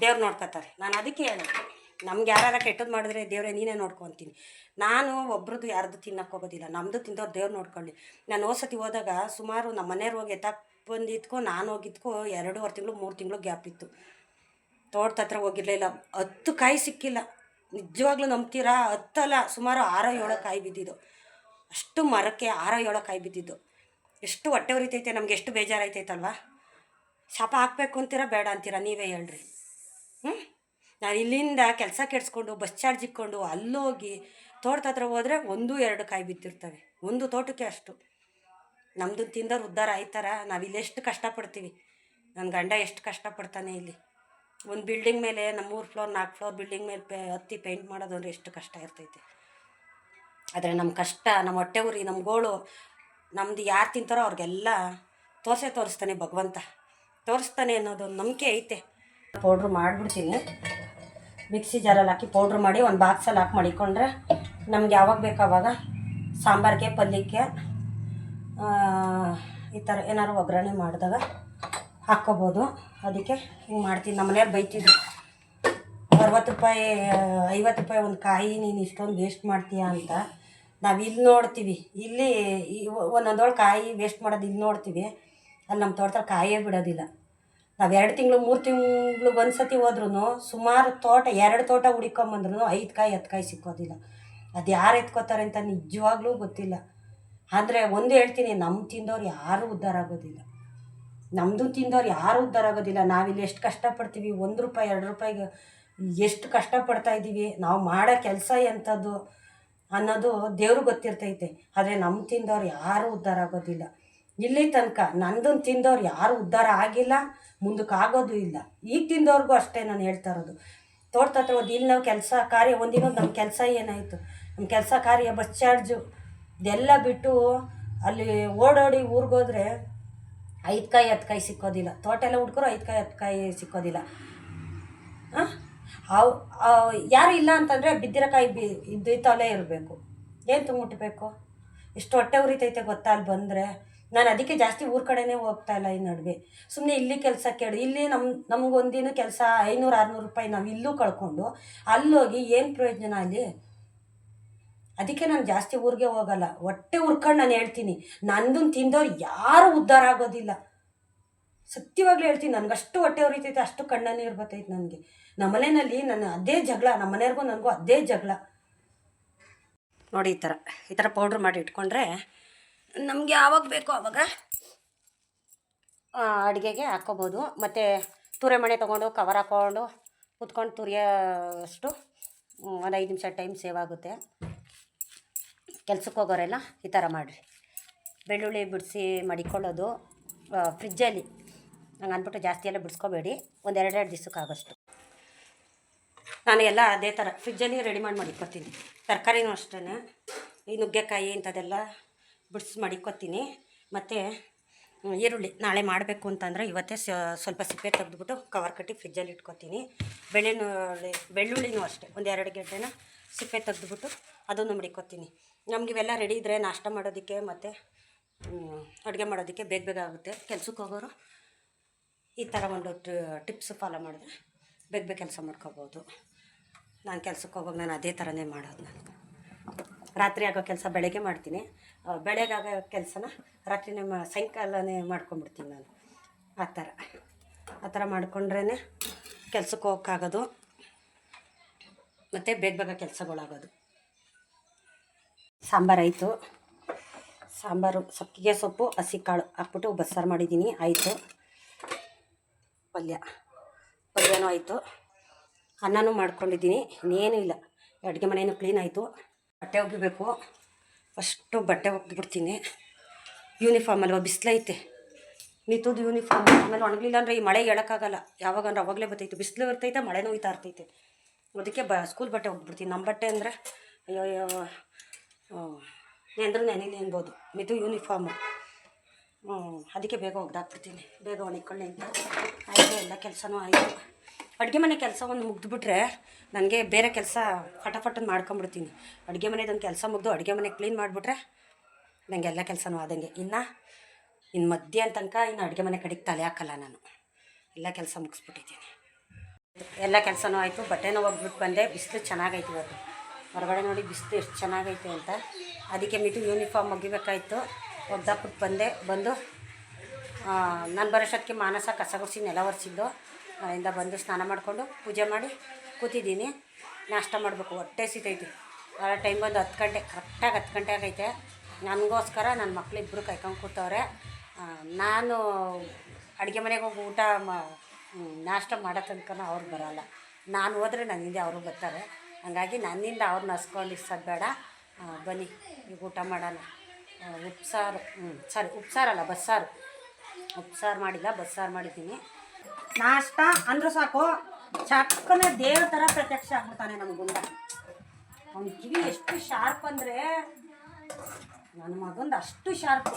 ದೇವ್ರು ನೋಡ್ಕೊತಾರೆ. ನಾನು ಅದಕ್ಕೆ ಹೇಳೋದು. ನಮ್ಗೆ ಯಾರು ಕೆಟ್ಟದ್ದು ಮಾಡಿದ್ರೆ ದೇವ್ರೆ ನೀನೇ ನೋಡ್ಕೊತೀನಿ ನಾನು ಒಬ್ರದ್ದು ಯಾರ್ದು ತಿನ್ನಕ್ಕೆ ಹೋಗೋದಿಲ್ಲ. ನಮ್ಮದು ತಿಂದವ್ರು ದೇವ್ರು ನೋಡ್ಕೊಳ್ಳಿ. ನಾನು ಸತಿ ಹೋದಾಗ ಸುಮಾರು ನಮ್ಮ ಮನೆಯವ್ರು ಹೋಗಿ ಎತ್ತಾಕ್ ಬಂದಿದ್ಕೋ, ನಾನು ಹೋಗಿದ್ಕೋ ಎರಡೂವರೆ ತಿಂಗಳು, ಮೂರು ತಿಂಗಳು ಗ್ಯಾಪ್ ಇತ್ತು. ತೋಟದ ಹತ್ರ ಹೋಗಿರಲಿಲ್ಲ ಹತ್ತು ಕಾಯಿ ಸಿಕ್ಕಿಲ್ಲ. ನಿಜವಾಗ್ಲೂ ನಂಬ್ತೀರಾ? ಹತ್ತಲ್ಲ, ಸುಮಾರು ಆರೋ ಏಳೋ ಕಾಯಿ ಬಿದ್ದಿದ್ದು. ಅಷ್ಟು ಮರಕ್ಕೆ ಆರೋ ಏಳೋ ಕಾಯಿ ಬಿದ್ದಿದ್ದು. ಎಷ್ಟು ಹೊಟ್ಟೆ ಉರಿತೈತೆ, ನಮ್ಗೆ ಎಷ್ಟು ಬೇಜಾರೈತೈತಲ್ವಾ ಶಾಪ ಹಾಕ್ಬೇಕು ಅಂತೀರಾ, ಬೇಡ ಅಂತೀರಾ? ನೀವೇ ಹೇಳ್ರಿ. ಹ್ಞೂ ನಾನು ಇಲ್ಲಿಂದ ಕೆಲಸ ಕೆಡಿಸ್ಕೊಂಡು ಬಸ್ ಚಾರ್ಜ್ ಇಕ್ಕೊಂಡು ಅಲ್ಲೋಗಿ ತೋಟದ ಹತ್ರ ಹೋದರೆ ಒಂದು, ಎರಡು ಕಾಯಿ ಬಿದ್ದಿರ್ತವೆ. ಒಂದು ತೋಟಕ್ಕೆ ಅಷ್ಟು. ನಮ್ಮದು ತಿಂದವ್ರು ಉದ್ಧಾರ ಆಯ್ತಾರ. ನಾವು ಇಲ್ಲೆಷ್ಟು ಕಷ್ಟಪಡ್ತೀವಿ. ನನ್ನ ಗಂಡ ಎಷ್ಟು ಕಷ್ಟಪಡ್ತಾನೆ ಇಲ್ಲಿ. ಒಂದು ಬಿಲ್ಡಿಂಗ್ ಮೇಲೆ ನಮ್ಮ ಮೂರು ಫ್ಲೋರ್ ನಾಲ್ಕು ಫ್ಲೋರ್ ಬಿಲ್ಡಿಂಗ್ ಮೇಲೆ ಪೇ, ಹತ್ತಿ ಪೇಂಟ್ ಮಾಡೋದು ಅಂದರೆ ಎಷ್ಟು ಕಷ್ಟ ಇರ್ತೈತೆ. ಆದರೆ ನಮ್ಮ ಕಷ್ಟ ನಮ್ಮ ಹೊಟ್ಟೆ ಉರಿ ನಮ್ಮ ಗೋಳು, ನಮ್ದು ಯಾರು ತಿಂತಾರೋ ಅವ್ರಿಗೆಲ್ಲ ತೋರಿಸೇ ತೋರಿಸ್ತಾನೆ ಭಗವಂತ. ತೋರಿಸ್ತಾನೆ ಅನ್ನೋದೊಂದು ನಂಬಿಕೆ ಐತೆ. ಪೌಡ್ರ್ ಮಾಡಿಬಿಡ್ತೀನಿ. ಮಿಕ್ಸಿ ಜಾರಲ್ಲಿ ಹಾಕಿ ಪೌಡ್ರ್ ಮಾಡಿ ಒಂದು ಬಾಕ್ಸಲ್ಲಿ ಹಾಕಿ ಮಾಡಿಕೊಂಡ್ರೆ ನಮ್ಗೆ ಯಾವಾಗ ಬೇಕು ಆವಾಗ ಸಾಂಬಾರಿಗೆ ಪಲ್ಯಕ್ಕೆ ಈ ಥರ ಏನಾದ್ರು ಒಗ್ಗರಣೆ ಮಾಡಿದಾಗ ಹಾಕ್ಕೋಬೋದು. ಅದಕ್ಕೆ ಹಿಂಗೆ ಮಾಡ್ತೀನಿ. ನಮ್ಮ ಮನೆಯವ್ರು ಬೈತಿದ್ರು, ಅರವತ್ತು ರೂಪಾಯಿ, ಐವತ್ತು ರೂಪಾಯಿ ಒಂದು ಕಾಯಿ, ನೀನು ಇಷ್ಟೊಂದು ವೇಸ್ಟ್ ಮಾಡ್ತೀಯ ಅಂತ. ನಾವು ಇಲ್ಲಿ ನೋಡ್ತೀವಿ. ಇಲ್ಲಿ ಒಂದೊಂದೊಳು ಕಾಯಿ ವೇಸ್ಟ್ ಮಾಡೋದು ಇಲ್ಲಿ ನೋಡ್ತೀವಿ. ಅಲ್ಲಿ ನಮ್ಮ ತೋಟದಲ್ಲಿ ಕಾಯೇ ಬಿಡೋದಿಲ್ಲ. ನಾವು ಎರಡು ತಿಂಗಳು, ಮೂರು ತಿಂಗಳು ಒಂದು ಸತಿ ಹೋದ್ರೂ ಸುಮಾರು ತೋಟ, ಎರಡು ತೋಟ ಹುಡಿಕೊಂಬಂದ್ರೂ ಐದು ಕಾಯಿ, ಹತ್ತು ಕಾಯಿ ಸಿಕ್ಕೋದಿಲ್ಲ. ಅದು ಯಾರು ಎತ್ಕೋತಾರೆ ಅಂತ ನಿಜವಾಗ್ಲೂ ಗೊತ್ತಿಲ್ಲ. ಆದರೆ ಒಂದು ಹೇಳ್ತೀನಿ ನಮ್ಮ ತಿಂದವ್ರು ಯಾರೂ ಉದ್ಧಾರ ಆಗೋದಿಲ್ಲ. ನಮ್ಮದು ತಿಂದವ್ರು ಯಾರೂ ಉದ್ಧಾರ ಆಗೋದಿಲ್ಲ. ನಾವಿಲ್ಲಿ ಎಷ್ಟು ಕಷ್ಟಪಡ್ತೀವಿ, ಒಂದು ರೂಪಾಯಿ, ಎರಡು ರೂಪಾಯಿಗೆ ಎಷ್ಟು ಕಷ್ಟಪಡ್ತಾ ಇದ್ದೀವಿ, ನಾವು ಮಾಡೋ ಕೆಲಸ ಎಂಥದ್ದು ಅನ್ನೋದು ದೇವ್ರಿಗೆ ಗೊತ್ತಿರ್ತೈತೆ. ಆದರೆ ನಮ್ಮ ತಿಂದವ್ರು ಯಾರೂ ಉದ್ಧಾರ ಆಗೋದಿಲ್ಲ. ಇಲ್ಲಿ ತನಕ. ನಂದನ್ನು ತಿಂದವ್ರು ಯಾರು ಉದ್ಧಾರ ಆಗಿಲ್ಲ ಮುಂದಕ್ಕೆ ಆಗೋದು ಇಲ್ಲ. ಈಗ ತಿಂದವ್ರಿಗೂ ಅಷ್ಟೇ ನಾನು ಹೇಳ್ತಾ ಇರೋದು. ತೋಟದ ಹತ್ರ ಹೋದ್ ಇಲ್ಲಿ ನಾವು ಕೆಲಸ ಕಾರ್ಯ ಒಂದಿನ ನಮ್ಮ ಕೆಲಸ ಏನಾಯಿತು. ನಮ್ಮ ಕೆಲಸ ಕಾರ್ಯ ಬಸ್ ಚಾರ್ಜು ಇದೆಲ್ಲ ಬಿಟ್ಟು ಅಲ್ಲಿ ಓಡೋಡಿ ಊರಿಗೋದ್ರೆ ಐದು ಕಾಯಿ, ಹತ್ತು ಕಾಯಿ ಸಿಕ್ಕೋದಿಲ್ಲ. ತೋಟ ಎಲ್ಲ ಹುಡ್ಕರು ಐದು ಕಾಯಿ, ಹತ್ತು ಕಾಯಿ ಸಿಕ್ಕೋದಿಲ್ಲ. ಅವು ಯಾರು ಇಲ್ಲ ಅಂತಂದರೆ ಬಿದ್ದಿರೋ ಕಾಯಿ ಬಿ ಇದ್ದಿತ್ತಲೇ ಇರಬೇಕು. ಏನು ತುಂಬಿಟ್ಬೇಕು? ಎಷ್ಟು ಹೊಟ್ಟೆ ಉರಿತೈತೆ ಗೊತ್ತಾ ಅಲ್ಲಿ ಬಂದರೆ? ನಾನು ಅದಕ್ಕೆ ಜಾಸ್ತಿ ಊರ ಕಡೆನೇ ಹೋಗ್ತಾ ಇಲ್ಲ ಈ ನಡುವೆ. ಸುಮ್ಮನೆ ಇಲ್ಲಿ ಕೆಲಸ ಕೇಳಿ ಇಲ್ಲಿ ನಮ್ಮ ನಮಗೊಂದಿನ ಕೆಲಸ ಐನೂರು, ಆರುನೂರು ರೂಪಾಯಿ ನಾವು ಇಲ್ಲೂ ಕಳ್ಕೊಂಡು ಅಲ್ಲೋಗಿ ಏನು ಪ್ರಯೋಜನ ಅಲ್ಲಿ? ಅದಕ್ಕೆ ನಾನು ಜಾಸ್ತಿ ಊರಿಗೆ ಹೋಗಲ್ಲ. ಹೊಟ್ಟೆ ಉರ್ಕೊಂಡು ನಾನು ಹೇಳ್ತೀನಿ. ನಂದನ್ನು ತಿಂದವ್ರು ಯಾರೂ ಉದ್ಧಾರ ಆಗೋದಿಲ್ಲ. ಸತ್ಯವಾಗ್ಲೂ ಹೇಳ್ತೀನಿ, ನನಗಷ್ಟು ಹೊಟ್ಟೆ ಉರಿತೈತೆ, ಅಷ್ಟು ಕಣ್ಣ ನೀರು ನನಗೆ. ನಮ್ಮ ಮನೆಯಲ್ಲಿ ನನ್ನ ಅದೇ ಜಗಳ ನಮ್ಮ ಮನೆಯವ್ರಿಗೂ ನನಗೂ ಅದೇ ಜಗಳ. ನೋಡಿ ಈ ಥರ ಈ ಥರ ಪೌಡ್ರ್ ಮಾಡಿ ಇಟ್ಕೊಂಡ್ರೆ ನಮಗೆ ಯಾವಾಗ ಬೇಕೋ ಆವಾಗ ಅಡುಗೆಗೆ ಹಾಕ್ಕೋಬೋದು. ಮತ್ತು ತುರೆ ಮಣೆ ತೊಗೊಂಡು ಕವರ್ ಹಾಕ್ಕೊಂಡು ಕುತ್ಕೊಂಡು ತುರಿಯೋಷ್ಟು ಒಂದು ಐದು ನಿಮಿಷ ಟೈಮ್ ಸೇವ್ ಆಗುತ್ತೆ. ಕೆಲ್ಸಕ್ಕೆ ಹೋಗೋರೆಲ್ಲ ಈ ಥರ ಮಾಡಿರಿ. ಬೆಳ್ಳುಳ್ಳಿ ಬಿಡಿಸಿ ಮಡಿಕೊಳ್ಳೋದು ಫ್ರಿಜ್ಜಲ್ಲಿ ನಂಗೆ ಅಂದ್ಬಿಟ್ಟು ಜಾಸ್ತಿ ಎಲ್ಲ ಬಿಡಿಸ್ಕೋಬೇಡಿ. ಒಂದು ಎರಡೆರಡು ದಿವಸಕ್ಕಾಗೋಷ್ಟು ನಾನು ಎಲ್ಲ ಅದೇ ಥರ ಫ್ರಿಜ್ಜಲ್ಲಿ ರೆಡಿ ಮಾಡಿ ಮಡಿಕೊತೀನಿ ತರಕಾರಿನೂ ಅಷ್ಟೇ ಈ ನುಗ್ಗೆಕಾಯಿ ಇಂಥದ್ದೆಲ್ಲ ಬಿಡ್ಸ್ ಮಡಿಕೊತೀನಿ. ಮತ್ತು ಈರುಳ್ಳಿ ನಾಳೆ ಮಾಡಬೇಕು ಅಂತಂದರೆ ಇವತ್ತೇ ಸ್ವಲ್ಪ ಸಿಪ್ಪೆ ತೆಗೆದುಬಿಟ್ಟು ಕವರ್ ಕಟ್ಟಿ ಫ್ರಿಜ್ಜಲ್ಲಿ ಇಟ್ಕೊತೀನಿ. ಬೆಳ್ಳುಳ್ಳಿ, ಬೆಳ್ಳುಳ್ಳಿನೂ ಅಷ್ಟೇ ಒಂದು ಎರಡು ಗೆಡ್ಡೆನ ಸಿಪ್ಪೆ ತೆಗೆದುಬಿಟ್ಟು ಅದನ್ನು ಮಡಿಕೋತೀನಿ. ನಮ್ಗೆ ಇವೆಲ್ಲ ರೆಡಿ ಇದ್ದರೆ ನಾಷ್ಟ ಮಾಡೋದಕ್ಕೆ ಮತ್ತು ಅಡುಗೆ ಮಾಡೋದಕ್ಕೆ ಬೇಗ ಬೇಗ ಆಗುತ್ತೆ. ಕೆಲ್ಸಕ್ಕೆ ಹೋಗೋರು ಈ ಥರ ಒಂದು ಟಿಪ್ಸ್ ಫಾಲೋ ಮಾಡಿದ್ರೆ ಬೇಗ ಬೇಗ ಕೆಲಸ ಮಾಡ್ಕೋಬೋದು. ನಾನು ಕೆಲ್ಸಕ್ಕೆ ಹೋಗೋವಾಗ ನಾನು ಅದೇ ಥರನೇ ಮಾಡೋದು ನಾನು. ರಾತ್ರಿ ಆಗೋ ಕೆಲಸ ಬೆಳಗ್ಗೆ ಮಾಡ್ತೀನಿ. ಬೆಳಗ್ಗೆ ಕೆಲಸನ ರಾತ್ರಿನೇ ಮಾ ಸಾಯಂಕಾಲನೇ ಮಾಡ್ಕೊಂಬಿಡ್ತೀನಿ ನಾನು. ಆ ಥರ. ಆ ಥರ ಮಾಡಿಕೊಂಡ್ರೇ ಕೆಲ್ಸಕ್ಕೆ ಹೋಗೋಕ್ಕಾಗೋದು. ಮತ್ತು ಬೇಗ ಬೇಗ ಕೆಲಸಗಳಾಗೋದು. ಸಾಂಬಾರಾಯಿತು ಸಾಂಬಾರು ಸೊಪ್ಪಿಗೆ ಸೊಪ್ಪು, ಹಸಿ ಕಾಳು ಹಾಕ್ಬಿಟ್ಟು ಬಸ್ಸಾರು ಮಾಡಿದ್ದೀನಿ. ಆಯಿತು. ಪಲ್ಯ. ಪಲ್ಯನೂ ಆಯಿತು. ಅನ್ನನೂ ಮಾಡ್ಕೊಂಡಿದ್ದೀನಿ. ಇನ್ನೇನೂ ಇಲ್ಲ. ಅಡುಗೆ ಮನೆಯೂ ಕ್ಲೀನ್ ಆಯಿತು. ಬಟ್ಟೆ ಒಗಿಬೇಕು. ಫಸ್ಟು ಬಟ್ಟೆ ಒಗ್ಬಿಡ್ತೀನಿ ಯೂನಿಫಾರ್ಮ್ ಅಲ್ವ? ಬಿಸಿಲೈತೆ ಮಿತುದು ಯೂನಿಫಾರ್ಮ್. ಆಮೇಲೆ ಒಣಗಲಿಲ್ಲ ಅಂದರೆ ಈ ಮಳೆ ಹೇಳೋಕ್ಕಾಗಲ್ಲ. ಯಾವಾಗ ಅಂದ್ರೆ ಅವಾಗಲೇ ಬರ್ತೈತೆ ಬಿಸಿಲು ಇರ್ತೈತೆ ಮಳೆನೂ ಹೋಯ್ತಾ ಇರ್ತೈತೆ. ಅದಕ್ಕೆ ಬ ಸ್ಕೂಲ್ ಬಟ್ಟೆ ಒಗ್ಬಿಡ್ತೀನಿ ನಮ್ಮ ಬಟ್ಟೆ ಅಂದರೆ, ಅಯ್ಯೋ ನೆಂದ್ರೆ ನೆನೆಲಿ ಅನ್ಬೋದು. ಮಿತು ಯೂನಿಫಾರ್ಮು. ಅದಕ್ಕೆ ಬೇಗ ಒಗ್ದಾಕ್ಬಿಡ್ತೀನಿ. ಬೇಗ ಒಣಕೊಳ್ಳಿ ಅಂತ. ಆಯಿತು, ಎಲ್ಲ ಕೆಲಸನೂ ಆಯಿತು. ಅಡುಗೆ ಮನೆ ಕೆಲಸ ಒಂದು ಮುಗ್ದುಬಿಟ್ರೆ ನನಗೆ ಬೇರೆ ಕೆಲಸ ಫಟಾಫಟ್ ಮಾಡ್ಕೊಂಬಿಡ್ತೀನಿ. ಅಡುಗೆ ಮನೆದೊಂದು ಕೆಲಸ ಮುಗಿದು ಅಡುಗೆ ಮನೆ ಕ್ಲೀನ್ ಮಾಡಿಬಿಟ್ರೆ ನನಗೆ ಎಲ್ಲ ಕೆಲಸನೂ ಆದಂಗೆ. ಇನ್ನು ಇನ್ನು ಮಧ್ಯಾಹ್ನ ತನಕ ಇನ್ನು ಅಡುಗೆ ಮನೆ ಕಡೆಗೆ ತಲೆ ಹಾಕಲ್ಲ ನಾನು. ಎಲ್ಲ ಕೆಲಸ ಮುಗಿಸ್ಬಿಟ್ಟಿದ್ದೀನಿ. ಎಲ್ಲ ಕೆಲಸನೂ ಆಯಿತು ಬಟ್ಟೆನೂ ಒಗ್ಬಿಟ್ಟು ಬಂದೆ, ಬಿಸಿಲು ಚೆನ್ನಾಗೈತೆ ಇವತ್ತು. ಹೊರಗಡೆ ನೋಡಿ ಬಿಸಿಲು ಎಷ್ಟು ಚೆನ್ನಾಗೈತೆ ಅಂತ. ಅದಕ್ಕೆ ಮಿತು ಯೂನಿಫಾರ್ಮ್ ಒಗಿಬೇಕಾಯಿತು. ಒಗ್ದಾಕ್ಬಿಟ್ಟು ಬಂದೆ, ಬಂದು ನಾನು ಬರೋಷ್ಟೊತ್ತಿಗೆ ಮಾನಸ ಕಸ ಗುಡಿಸಿ ನೆಲ ಒರೆಸಿದ್ದು. ಅಲ್ಲಿಂದ ಬಂದು ಸ್ನಾನ ಮಾಡಿಕೊಂಡು ಪೂಜೆ ಮಾಡಿ ಕೂತಿದ್ದೀನಿ. ನಾಷ್ಟ ಮಾಡಬೇಕು, ಹೊಟ್ಟೆ ಸಿತೈತಿ ಆ ಟೈಮ್ ಬಂದು ಹತ್ತು ಗಂಟೆ ಕರೆಕ್ಟಾಗಿ ಹತ್ತು ಗಂಟೆ ಆಗೈತೆ. ನನಗೋಸ್ಕರ ನನ್ನ ಮಕ್ಕಳಿಬ್ಬರು ಕಾಯ್ಕೊಂಡು ಕೂತವ್ರೆ. ನಾನು ಅಡುಗೆ ಮನೆಗೆ ಹೋಗಿ ಊಟ ಮಾ ನಾಷ್ಟ ಮಾಡೋ ತನಕ ಅವ್ರು ಬರೋಲ್ಲ. ನಾನು ಹೋದರೆ ನನ್ನಿಂದ ಅವರು ಬರ್ತಾರೆ. ಹಾಗಾಗಿ ನನ್ನಿಂದ ಅವ್ರನ್ನ ಹಸ್ಕೊಂಡು ಇಸೋದು ಬೇಡ. ಬನ್ನಿ, ಈಗ ಊಟ ಮಾಡೋಣ. ಉಪ್ಸಾರು ಹ್ಞೂ ಸಾರಿ, ಉಪ್ಸಾರಲ್ಲ, ಬಸ್ಸಾರು. ಉಪ್ಸಾರು ಮಾಡಿಲ್ಲ, ಬಸ್ಸಾರು ಮಾಡಿದ್ದೀನಿ. ನಾಷ್ಟ ಅಂದ್ರೆ ಸಾಕು. ಚಕ್ಕನೆ ದೇವ್ರ ಥರ ಪ್ರತ್ಯಕ್ಷ ಆಗ್ಬಿಡ್ತಾನೆ ನಮ್ಮ ಗುಂಡ. ಅವ್ನ ಕಿವಿ ಎಷ್ಟು ಶಾರ್ಪ್ ಅಂದರೆ ನನ್ನ ಮಗಂದು ಅಷ್ಟು ಶಾರ್ಪ್.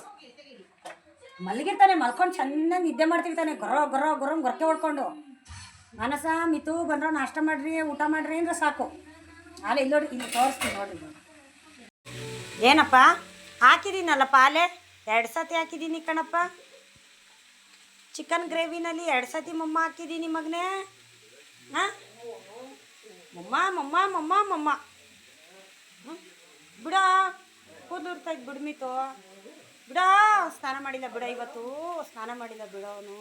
ಮಲಗಿರ್ತಾನೆ, ಮಲ್ಕೊಂಡು ಚೆನ್ನಾಗಿ ನಿದ್ದೆ ಮಾಡ್ತಿರ್ತಾನೆ, ಗೊರೋ ಗೊರೋ ಗೊರೋ ಗೊರಕೆ ಹೊಡ್ಕೊಂಡು. ಮನಸ, ಮಿತು, ಬಂದ್ರೆ ನಾಷ್ಟ ಮಾಡ್ರಿ, ಊಟ ಮಾಡ್ರಿ ಅಂದ್ರೆ ಸಾಕು. ಆಲೆ ಇಲ್ಲಿ ನೋಡಿ, ಇಲ್ಲಿ ತೋರಿಸ್ತೀನಿ ನೋಡಿ ಏನಪ್ಪ? ಹಾಕಿದ್ದೀನಲ್ಲ ಪಾಲೆ? ಎರಡು ಸತಿ ಹಾಕಿದ್ದೀನಿ ಕಣಪ್ಪ. ಚಿಕನ್ ಗ್ರೇವಿನಲ್ಲಿ ಎರಡು ಸತಿ ಮೊಮ್ಮ ಹಾಕಿದ್ದೀನಿ ಮಗನೇ? ಹಾಂ? ಮೊಮ್ಮ ಮೊಮ್ಮ ಮೊಮ್ಮ ಮೊಮ್ಮ. ಹ್ಞೂ ಬಿಡ ಇದ್ದು ಬಿಡ ಸ್ನಾನ ಮಾಡಿಲ್ಲ ಬಿಡ ಇವತ್ತು. ಸ್ನಾನ ಮಾಡಿಲ್ಲ ಬಿಡ ಅವನು.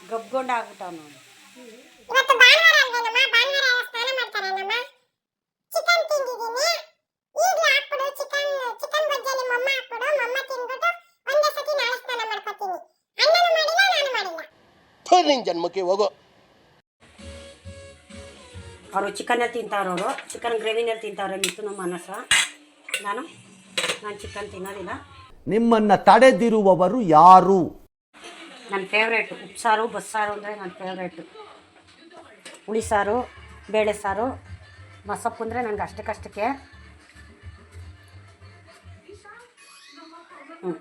ಗಬ್ಗೊಂಡ ಆಗ್ಬಿಟ್ಟವನು ಇವತ್ತು ಭಾನುವಾರ ಅಲ್ವೇನಮ್ಮ ಭಾನುವಾರ ಎಲ್ಲ ಸ್ನಾನ ಮಾಡ್ತಾರೇನಮ್ಮ ಚಿಕನ್ ತಿಂದಿದ್ದೀನಿ ಈಗಲೇ ಹಾಕ್ಬಿಡು ಚಿಕನ್ ಚಿಕನ್ ಬಜ್ಜಲ್ಲಿ ಮಮ್ಮ ಹಾಕ್ಬಿಡು ಮಮ್ಮ ತಿಂದ್ಬಿಟ್ಟು ಒಂದೇ ಸತಿ ನಾಳೆ ಸ್ನಾನ ಮಾಡ್ಕೊತೀನಿ ಅಣ್ಣನೂ ಮಾಡಿಲ್ಲ ನಾನು ಮಾಡಿಲ್ಲ ನಿನ್ ಜನ್ಮಕ್ಕೆ ಹೋಗೋ. ಅವರು ಚಿಕನಲ್ಲಿ ತಿಂತಾರವರು ಚಿಕನ್ ಗ್ರೇವಿನಲ್ಲಿ ತಿಂತಾವ್ರೆ ನಮ್ಮ ಮನಸ. ನಾನು? ನಾನು ಚಿಕನ್ ತಿನ್ನೋದಿಲ್ಲ. ನಿಮ್ಮನ್ನು ತಡೆದಿರುವವರು ಯಾರು? ನನ್ನ ಫೇವ್ರೇಟ್ ಉಪ್ಸಾರು ಬಸ್ಸಾರು ಅಂದರೆ ನನ್ನ ಫೇವ್ರೇಟ್ ಹುಳಿ ಸಾರು ಬೇಳೆ ಸಾರು ಮಸಪ್ಪು ಅಂದರೆ ನನಗೆ ಅಷ್ಟಕ್ಕಷ್ಟಕ್ಕೆ. ಹ್ಞೂ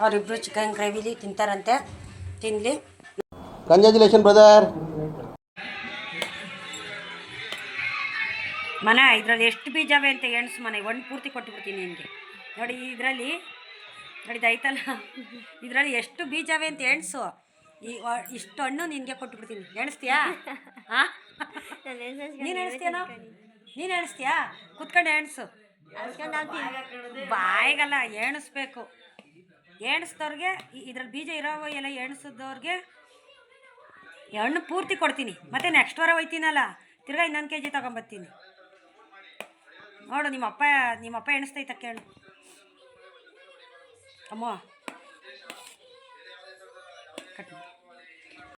ಅವರಿಬ್ಬರು ಚಿಕನ್ ಗ್ರೇವಿಲಿ ತಿಂತಾರಂತೆ. ತಿನ್ನಲಿ ಕಂಗ್ರ್ಯಾಚುಲೇಷನ್ ಬ್ರದರ್ ಮನೆ ಇದರಲ್ಲಿ ಎಷ್ಟು ಬೀಜವೇ ಅಂತ ಎಣ್ಸು ಮನೆ ಒಂದು ಪೂರ್ತಿ ಕೊಟ್ಟುಬಿಡ್ತೀನಿ ನಿಮಗೆ ನೋಡಿ ಇದರಲ್ಲಿ ನೋಡಿ ಐತಲ್ಲ ಇದರಲ್ಲಿ ಎಷ್ಟು ಬೀಜವೇ ಅಂತ ಎಣ್ಸು. ಈ ಇಷ್ಟು ಹಣ್ಣು ನಿನಗೆ ಕೊಟ್ಬಿಡ್ತೀನಿ. ಎಣಿಸ್ತೀಯಾ? ಹಾಂ ನೀನು ಎಣಿಸ್ತೀಯನೋ ನೀನು ಎಣಿಸ್ತೀಯಾ? ಕುತ್ಕೊಂಡು ಎಣ್ಸು. ಬಾಯಿಗಲ್ಲ ಎಣಿಸ್ಬೇಕು. ಎಣಿಸ್ದವ್ರಿಗೆ ಇದ್ರಲ್ಲಿ ಬೀಜ ಇರೋ ಎಲ್ಲ ಎಣಿಸಿದವ್ರಿಗೆ ಹಣ್ಣು ಪೂರ್ತಿ ಕೊಡ್ತೀನಿ. ಮತ್ತೆ ನೆಕ್ಸ್ಟ್ ವಾರ ಹೋಯ್ತೀನಲ್ಲ, ತಿರ್ಗಾ ಇನ್ನೊಂದು ಕೆ ಜಿ ತೊಗೊಂಬರ್ತೀನಿ ನೋಡು, ನಿಮ್ಮಪ್ಪ ನಿಮ್ಮಪ್ಪ ಎಣಿಸ್ತೈತ ಕೇಳು. ಅಮ್ಮ. ಕಟ್